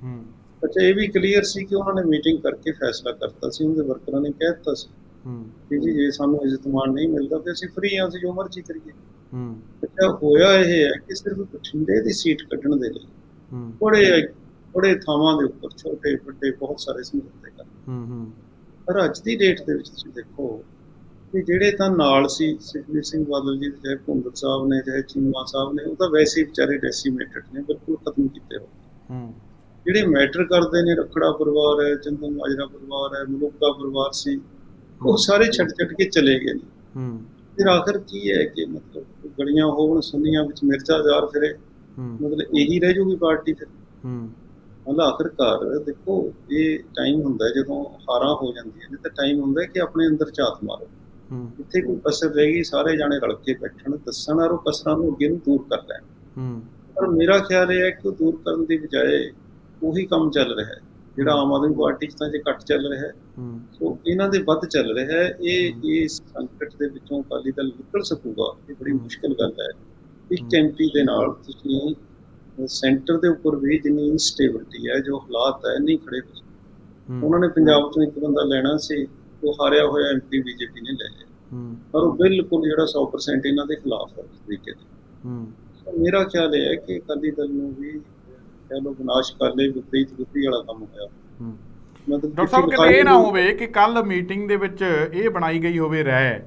ਹੂੰ। ਅੱਛਾ ਇਹ ਵੀ ਕਲੀਅਰ ਸੀ ਕਿ ਉਹਨਾਂ ਨੇ ਮੀਟਿੰਗ ਕਰਕੇ ਫੈਸਲਾ ਕਰਤਾ ਸੀ ਉਹਦੇ ਵਰਕਰਾਂ ਨੇ ਕਹਿ ਦਿੱਤਾ ਸੀ। ਹੂੰ। ਕਿ ਜੀ ਜੇ ਸਾਨੂੰ ਇੱਜ਼ਤ ਮਾਣ ਨਹੀਂ ਮਿਲਦਾ ਤੇ ਅਸੀਂ ਫ੍ਰੀ ਹਾਂ ਅਸੀਂ ਜੋ ਮਰਜ਼ੀ ਕਰੀਏ। ਹੂੰ। ਅੱਛਾ ਹੋਇਆ ਇਹ ਹੈ ਕਿ ਸਿਰਫ ਬਠਿੰਡੇ ਦੀ ਸੀਟ ਕੱਢਣ ਦੇ ਲਈ ਹੂੰ। ਬੜੇ ਬੜੇ ਥਾਵਾਂ ਦੇ ਉੱਪਰ ਛੋਟੇ ਵੱਡੇ ਬਹੁਤ ਸਾਰੇ ਸਮਝੌਤੇ ਕਰ ਹੂੰ ਹੂੰ। ਪਰ ਅੱਜ ਦੀ ਡੇਟ ਦੇ ਵਿੱਚ ਤੁਸੀਂ ਦੇਖੋ ਕਿ ਜਿਹੜੇ ਤਾਂ ਨਾਲ ਸੀ ਸੁਖਬੀਰ ਸਿੰਘ ਬਾਦਲ ਜੀ ਚਾਹੇ ਭੁੰਦਰ ਸਾਹਿਬ ਨੇ ਚਾਹੇ ਚੀਮਾ ਸਾਹਿਬ ਨੇ ਉਹ ਤਾਂ ਵੈਸੇ ਹੀ ਵਿਚਾਰੇ ਡੈਸੀਮੇਟਡ ਨੇ ਬਿਲਕੁਲ ਖਤਮ ਕੀਤੇ ਹੋ ਹੂੰ। ਜਿਹੜੇ ਮੈਟਰ ਕਰਦੇ ਨੇ ਰਖੜਾ ਪਰਿਵਾਰ ਹੈ ਚੰਦਨ ਮਾਜਰਾ ਪਰਿਵਾਰ ਹੈ ਮਲੂਕਾ ਪਰਿਵਾਰ ਸੀ ਉਹ ਸਾਰੇ ਛੱਡ ਛੱਡ ਕੇ ਚਲੇ ਗਏ ਨੇ। ਹੂੰ। ਫਿਰ ਆਖਰ ਕੀ ਹੈ ਕਿ ਮਤਲਬ ਗਲੀਆਂ ਹੋਣ ਸੁਨੀਆਂ ਵਿੱਚ ਮਿਰਚਾ ਜ਼ਾਰ ਫਿਰੇ ਮਤਲਬ ਇਹੀ ਰਹਿ ਜੂਗੀ ਪਾਰਟੀ ਫਿਰ। ਹੂੰ। ਮਤਲਬ ਆਖਰਕਾਰ ਦੇਖੋ ਇਹ ਟਾਈਮ ਹੁੰਦਾ ਜਦੋਂ ਹਾਰਾਂ ਹੋ ਜਾਂਦੀਆਂ ਨੇ ਤਾਂ ਟਾਈਮ ਹੁੰਦਾ ਕਿ ਆਪਣੇ ਅੰਦਰ ਝਾਤ ਮਾਰੋ। ਹੂੰ। ਜਿੱਥੇ ਕੋਈ ਕਸਰ ਰਹੇਗੀ ਸਾਰੇ ਜਾਣੇ ਰਲ ਕੇ ਬੈਠਣ ਦੱਸਣ ਔਰ ਉਹ ਕਸਰਾਂ ਨੂੰ ਅੱਗੇ ਨੂੰ ਦੂਰ ਕਰ ਲੈਣ। ਹੂੰ। ਪਰ ਮੇਰਾ ਖਿਆਲ ਇਹ ਹੈ ਕਿ ਉਹ ਦੂਰ ਕਰਨ ਦੀ ਬਜਾਏ ਉਹੀ ਕੰਮ ਚੱਲ ਰਿਹਾ ਹੈ। ਜਿਹੜਾ ਆਮ ਆਦਮੀ ਪਾਰਟੀ 'ਚ ਤਾਂ ਜੇ ਘੱਟ ਚੱਲ ਰਿਹਾ ਹੈ ਸੋ ਇਹਨਾਂ ਦੇ ਵੱਧ ਚੱਲ ਰਿਹਾ ਹੈ। ਇਹ ਇਸ ਸੰਕਟ ਦੇ ਵਿੱਚੋਂ ਅਕਾਲੀ ਦਲ ਨਿਕਲ ਸਕੂਗਾ ਇਹ ਬੜੀ ਮੁਸ਼ਕਲ ਗੱਲ ਹੈ। ਇੱਕ ਐਮਪੀ ਦੇ ਨਾਲ ਤੁਸੀਂ ਸੈਂਟਰ ਦੇ ਉੱਪਰ ਵੀ ਜਿੰਨੀ ਇਨਸਟੇਬਿਲਟੀ ਹੈ ਜੋ ਹਾਲਾਤ ਹੈ ਨਹੀਂ ਖੜੇ ਹੋ ਸਕਦੇ। ਹੂੰ। ਉਹਨਾਂ ਨੇ ਪੰਜਾਬ ਤੋਂ ਇੱਕ ਬੰਦਾ ਲੈਣਾ ਸੀ ਉਹ ਹਾਰਿਆ ਹੋਇਆ ਐਮਪੀ ਬੀਜੇਪੀ ਨੇ ਲੈ ਲਿਆ। ਪਰ ਉਹ ਬਿਲਕੁਲ ਜਿਹੜਾ 100% ਇਹਨਾਂ ਦੇ ਖਿਲਾਫ ਹੈ ਉਸ ਤਰੀਕੇ ਦੇ। ਮੇਰਾ ਖਿਆਲ ਇਹ ਹੈ ਕਿ ਅਕਾਲੀ ਦਲ ਨੂੰ ਵੀ ਕਹਿ ਲਓ ਵਿਨਾਸ਼ ਕਰ ਲਈ ਵਿਪਰੀਤ ਬੁੱਧੀ ਵਾਲਾ ਕੰਮ ਹੋਇਆ। ਹੂੰ। ਮਤਲਬ ਡਾਕਟਰ ਸਾਹਿਬ ਕਿਤੇ ਇਹ ਨਾ ਹੋਵੇ ਕਿ ਕੱਲ ਮੀਟਿੰਗ ਦੇ ਵਿੱਚ ਇਹ ਬਣਾਈ ਗਈ ਹੋਵੇ ਰਹਿ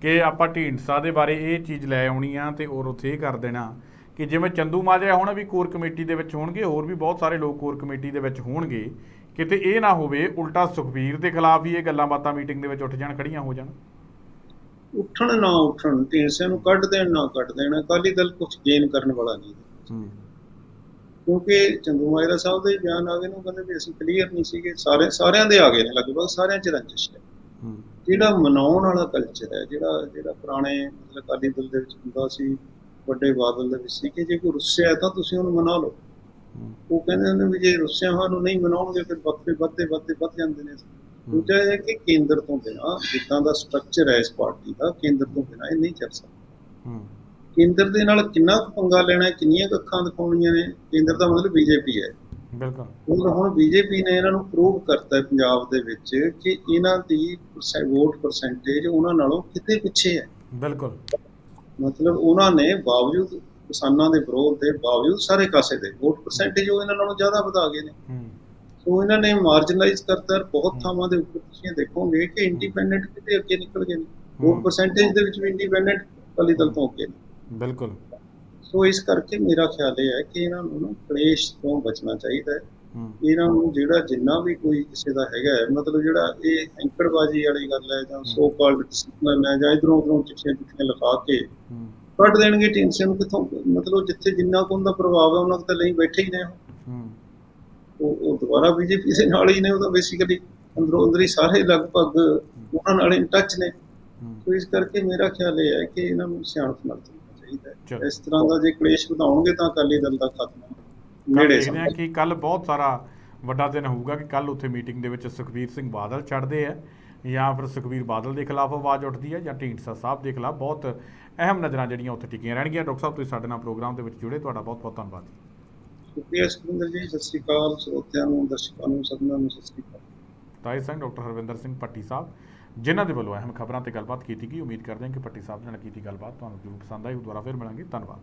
ਕਿ ਆਪਾਂ ਢੀਂਡਸਾ ਦੇ ਬਾਰੇ ਇਹ ਚੀਜ਼ ਲੈ ਆਉਣੀ ਆ ਤੇ ਔਰ ਉੱਥੇ ਇਹ ਕਰ ਦੇਣਾ। ਕਿ ਜਿਵੇਂ ਚੰਦੂ ਮਾਜਰਾ ਹੁਣ ਵੀ ਕੋਰ ਕਮੇਟੀ ਦੇ ਵਿੱਚ ਹੋਣਗੇ ਹੋਰ ਵੀ ਬਹੁਤ ਸਾਰੇ ਲੋਕ ਕੋਰ ਕਮੇਟੀ ਦੇ ਵਿੱਚ ਹੋਣਗੇ। ਕਿਤੇ ਇਹ ਨਾ ਹੋਵੇ ਉਲਟਾ ਸੁਖਬੀਰ ਦੇ ਖਿਲਾਫ ਵੀ ਇਹ ਗੱਲਾਂ ਬਾਤਾਂ ਮੀਟਿੰਗ ਦੇ ਵਿੱਚ ਉੱਠ ਜਾਣ ਖੜੀਆਂ ਹੋ ਜਾਣ। ਉੱਠਣ ਨਾ ਉੱਠਣ ਢੀਂਡਸਿਆਂ ਨੂੰ ਕੱਢ ਦੇਣ ਨਾ ਕੱਢ ਦੇਣ ਅਕਾਲੀ ਦਲ ਕੁਝ ਗੇਨ ਕਰਨ ਵਾਲਾ ਨਹੀਂ। ਹੂੰ। ਕਿਉਂਕਿ ਚੰਦੂ ਮਾਜਰਾ ਸਾਹਿਬ ਦੇ ਬਿਆਨ ਆ ਗਏ ਨੇ ਕਹਿੰਦੇ ਵੀ ਅਸੀਂ ਕਲੀਅਰ ਨਹੀਂ ਸੀਗੇ। ਸਾਰੇ ਸਾਰਿਆਂ ਦੇ ਆ ਗਏ ਨੇ ਲਗਭਗ ਸਾਰਿਆਂ 'ਚ ਰੰਜਿਸ਼ ਹੈ। ਜਿਹੜਾ ਮਨਾਉਣ ਵਾਲਾ ਕਲਚਰ ਹੈ ਜਿਹੜਾ ਜਿਹੜਾ ਪੁਰਾਣੇ ਮਤਲਬ ਦਲ ਦੇ ਵਿੱਚ ਹੁੰਦਾ ਸੀ ਵੱਡੇ ਬਾਦਲ ਦੇ ਵਿੱਚ ਸੀ ਕਿ ਜੇ ਕੋਈ ਰੁੱਸਿਆ ਹੈ ਤਾਂ ਤੁਸੀਂ ਉਹਨੂੰ ਮਨਾ ਲਓ। ਉਹ ਕਹਿੰਦੇ ਨੇ ਵੀ ਜੇ ਰੁੱਸਿਆ ਹੋਇਆ ਨੂੰ ਨਹੀਂ ਮਨਾਉਣਗੇ ਫਿਰ ਵੱਧਦੇ ਵੱਧਦੇ ਵੱਧਦੇ ਵੱਧ ਜਾਂਦੇ ਨੇ। ਦੂਜਾ ਇਹ ਕਿ ਕੇਂਦਰ ਤੋਂ ਬਿਨਾਂ ਜਿੱਦਾਂ ਦਾ ਸਟਰਕਚਰ ਹੈ ਇਸ ਪਾਰਟੀ ਦਾ ਕੇਂਦਰ ਤੋਂ ਬਿਨਾਂ ਇਹ ਨਹੀਂ ਚੱਲ ਸਕਦਾ। ਹੂੰ। ਕੇਂਦਰ ਦੇ ਨਾਲ ਕਿੰਨਾ ਕੁ ਪੰਗਾ ਲੈਣਾ ਹੈ ਕਿੰਨੀਆਂ ਕੁ ਅੱਖਾਂ ਦਿਖਾਉਣੀਆਂ ਨੇ ਕੇਂਦਰ ਦਾ ਮਤਲਬ ਬੀਜੇਪੀ ਹੈ। ਬਿਲਕੁਲ। ਮਤਲਬ ਹੁਣ ਬੀਜੇਪੀ ਨੇ ਇਹਨਾਂ ਨੂੰ ਪ੍ਰੂਵ ਕਰਤਾ ਹੈ ਪੰਜਾਬ ਦੇ ਵਿੱਚ ਕਿ ਇਹਨਾਂ ਦੀ ਵੋਟ ਪਰਸੈਂਟੇਜ ਉਹਨਾਂ ਨਾਲੋਂ ਕਿਤੇ ਪਿੱਛੇ ਹੈ। ਬਿਲਕੁਲ। ਮਤਲਬ ਉਹਨਾਂ ਨੇ ਬਾਵਜੂਦ ਕਿਸਾਨਾਂ ਦੇ ਵਿਰੋਧ ਦੇ ਬਾਵਜੂਦ ਸਾਰੇ ਕਾਸੇ ਦੇ ਵੋਟ ਪਰਸੈਂਟੇਜ ਉਹ ਇਹਨਾਂ ਨਾਲੋਂ ਜ਼ਿਆਦਾ ਵਧਾ ਗਏ ਨੇ। ਸੋ ਇਹਨਾਂ ਨੇ ਮਾਰਜਨਲਾਈਜ਼ ਕਰਤਾ ਹੈ ਬਹੁਤ ਥਾਵਾਂ ਦੇ ਉੱਪਰ ਤੁਸੀਂ ਦੇਖੋਗੇ ਕਿ ਇੰਡੀਪੈਂਡੈਂਟ ਕਿਤੇ ਅੱਗੇ ਨਿਕਲ ਗਏ ਨੇ। ਵੋਟ। ਪਰਸੈਂਟੇਜ ਦੇ ਵਿੱਚ ਵੀ ਇੰਡੀਪੈਂਡੈਂਟ ਅਕਾਲੀ ਦਲ ਤੋਂ ਅੱਗੇ ਨੇ। ਬਿਲਕੁਲ। ਸੋ ਇਸ ਕਰਕੇ ਮੇਰਾ ਖਿਆਲ ਇਹ ਹੈ ਕਿ ਇਹਨਾਂ ਨੂੰ ਨਾ ਕਲੇਸ਼ ਤੋਂ ਬਚਣਾ ਚਾਹੀਦਾ ਹੈ। ਇਹਨਾਂ ਨੂੰ ਜਿਹੜਾ ਜਿੰਨਾ ਵੀ ਕੋਈ ਕਿਸੇ ਦਾ ਹੈਗਾ ਮਤਲਬ ਜਿਹੜਾ ਇਹ ਐਂਕੜਬਾਜ਼ੀ ਵਾਲੀ ਗੱਲ ਹੈ ਜਾਂ ਸੋ ਕਾਲਡ ਡਿਸਪਲਿਨ ਹੈ ਜਾਂ ਇਧਰੋਂ ਉਧਰੋਂ ਚਿੱਠੀਆਂ ਚਿੱਠੀਆਂ ਲਿਖਾ ਕੇ ਕੱਢ ਦੇਣਗੇ ਟੈਂਸ਼ਨ ਨੂੰ ਕਿੱਥੋਂ ਮਤਲਬ ਜਿੱਥੇ ਜਿੰਨਾ ਕੁ ਉਹਦਾ ਪ੍ਰਭਾਵ ਹੈ ਉਹਨਾਂ ਤੱਕ ਲਈ ਬੈਠੇ ਹੀ ਨੇ ਉਹ। ਉਹ ਦੁਬਾਰਾ ਬੀਜੇਪੀ ਦੇ ਨਾਲ ਹੀ ਨੇ ਉਹ ਤਾਂ ਬੇਸਿਕਲੀ ਅੰਦਰੋਂ ਅੰਦਰ ਹੀ ਸਾਰੇ ਲਗਭਗ ਉਹਨਾਂ ਨਾਲ ਇਨ ਟੱਚ ਨੇ। ਸੋ ਇਸ ਕਰਕੇ ਮੇਰਾ ਖਿਆਲ ਇਹ ਹੈ ਕਿ ਇਹਨਾਂ ਨੂੰ ਸਿਆਣਪ ਨਾਲ ਚਾਹੀਦਾ ਇਸ ਤਰ੍ਹਾਂ ਦਾ ਜੇ ਕਲੇਸ਼ ਵਧਾਉਣਗੇ ਤਾਂ ਅਕਾਲੀ ਦਲ ਦਾ ਖਾਤਮਾ ਨੇੜੇ ਸਮਝ ਕਿ ਕੱਲ ਬਹੁਤ ਸਾਰਾ ਵੱਡਾ ਦਿਨ ਹੋਊਗਾ ਕਿ ਕੱਲ ਉੱਥੇ ਮੀਟਿੰਗ ਦੇ ਵਿੱਚ ਸੁਖਬੀਰ ਸਿੰਘ ਬਾਦਲ ਚੜ੍ਹਦੇ ਆ ਜਾਂ ਫਿਰ ਸੁਖਬੀਰ ਬਾਦਲ ਦੇ ਖਿਲਾਫ ਆਵਾਜ਼ ਉੱਠਦੀ ਹੈ ਜਾਂ ਢੀਂਡਸਾ ਸਾਹਿਬ ਦੇ ਖਿਲਾਫ ਬਹੁਤ ਅਹਿਮ ਨਜ਼ਰਾਂ ਜਿਹੜੀਆਂ ਉੱਥੇ ਟਿਕੀਆਂ ਰਹਿਣਗੀਆਂ। ਡਾਕਟਰ ਸਾਹਿਬ ਤੁਸੀਂ ਸਾਡੇ ਨਾਲ ਪ੍ਰੋਗਰਾਮ ਦੇ ਵਿੱਚ ਜੁੜੇ ਤੁਹਾਡਾ ਬਹੁਤ ਬਹੁਤ ਧੰਨਵਾਦ। ਜੀ ਸ਼ੁਕਰੀਆ ਸੁਖਿੰਦਰ ਜੀ ਸਤਿ ਸ਼੍ਰੀ ਅਕਾਲ। ਸਰੋਤਿਆਂ ਨੂੰ ਦਰਸ਼ਕਾਂ ਨੂੰ ਸਤਿ ਸ਼੍ਰੀ ਅਕਾਲ। ਤਾਈ ਸਿੰਘ ਡਾਕਟਰ ਹਰਵਿੰਦਰ ਸਿੰਘ ਪੱਟੀ ਸਾਹਿਬ ਜਿਨ੍ਹਾਂ ਦੇ ਵੱਲੋਂ ਅਹਿਮ ਖਬਰਾਂ ਤੇ ਗੱਲਬਾਤ ਕੀਤੀ ਗਈ, ਉਮੀਦ ਕਰਦੇ ਹਾਂ ਕਿ ਪੱਟੀ ਸਾਹਿਬ ਨਾਲ ਕੀਤੀ ਗੱਲਬਾਤ ਤੁਹਾਨੂੰ ਜ਼ਰੂਰ ਪਸੰਦ ਆਈ। ਦੁਬਾਰਾ ਫਿਰ ਮਿਲਾਂਗੇ। ਧੰਨਵਾਦ।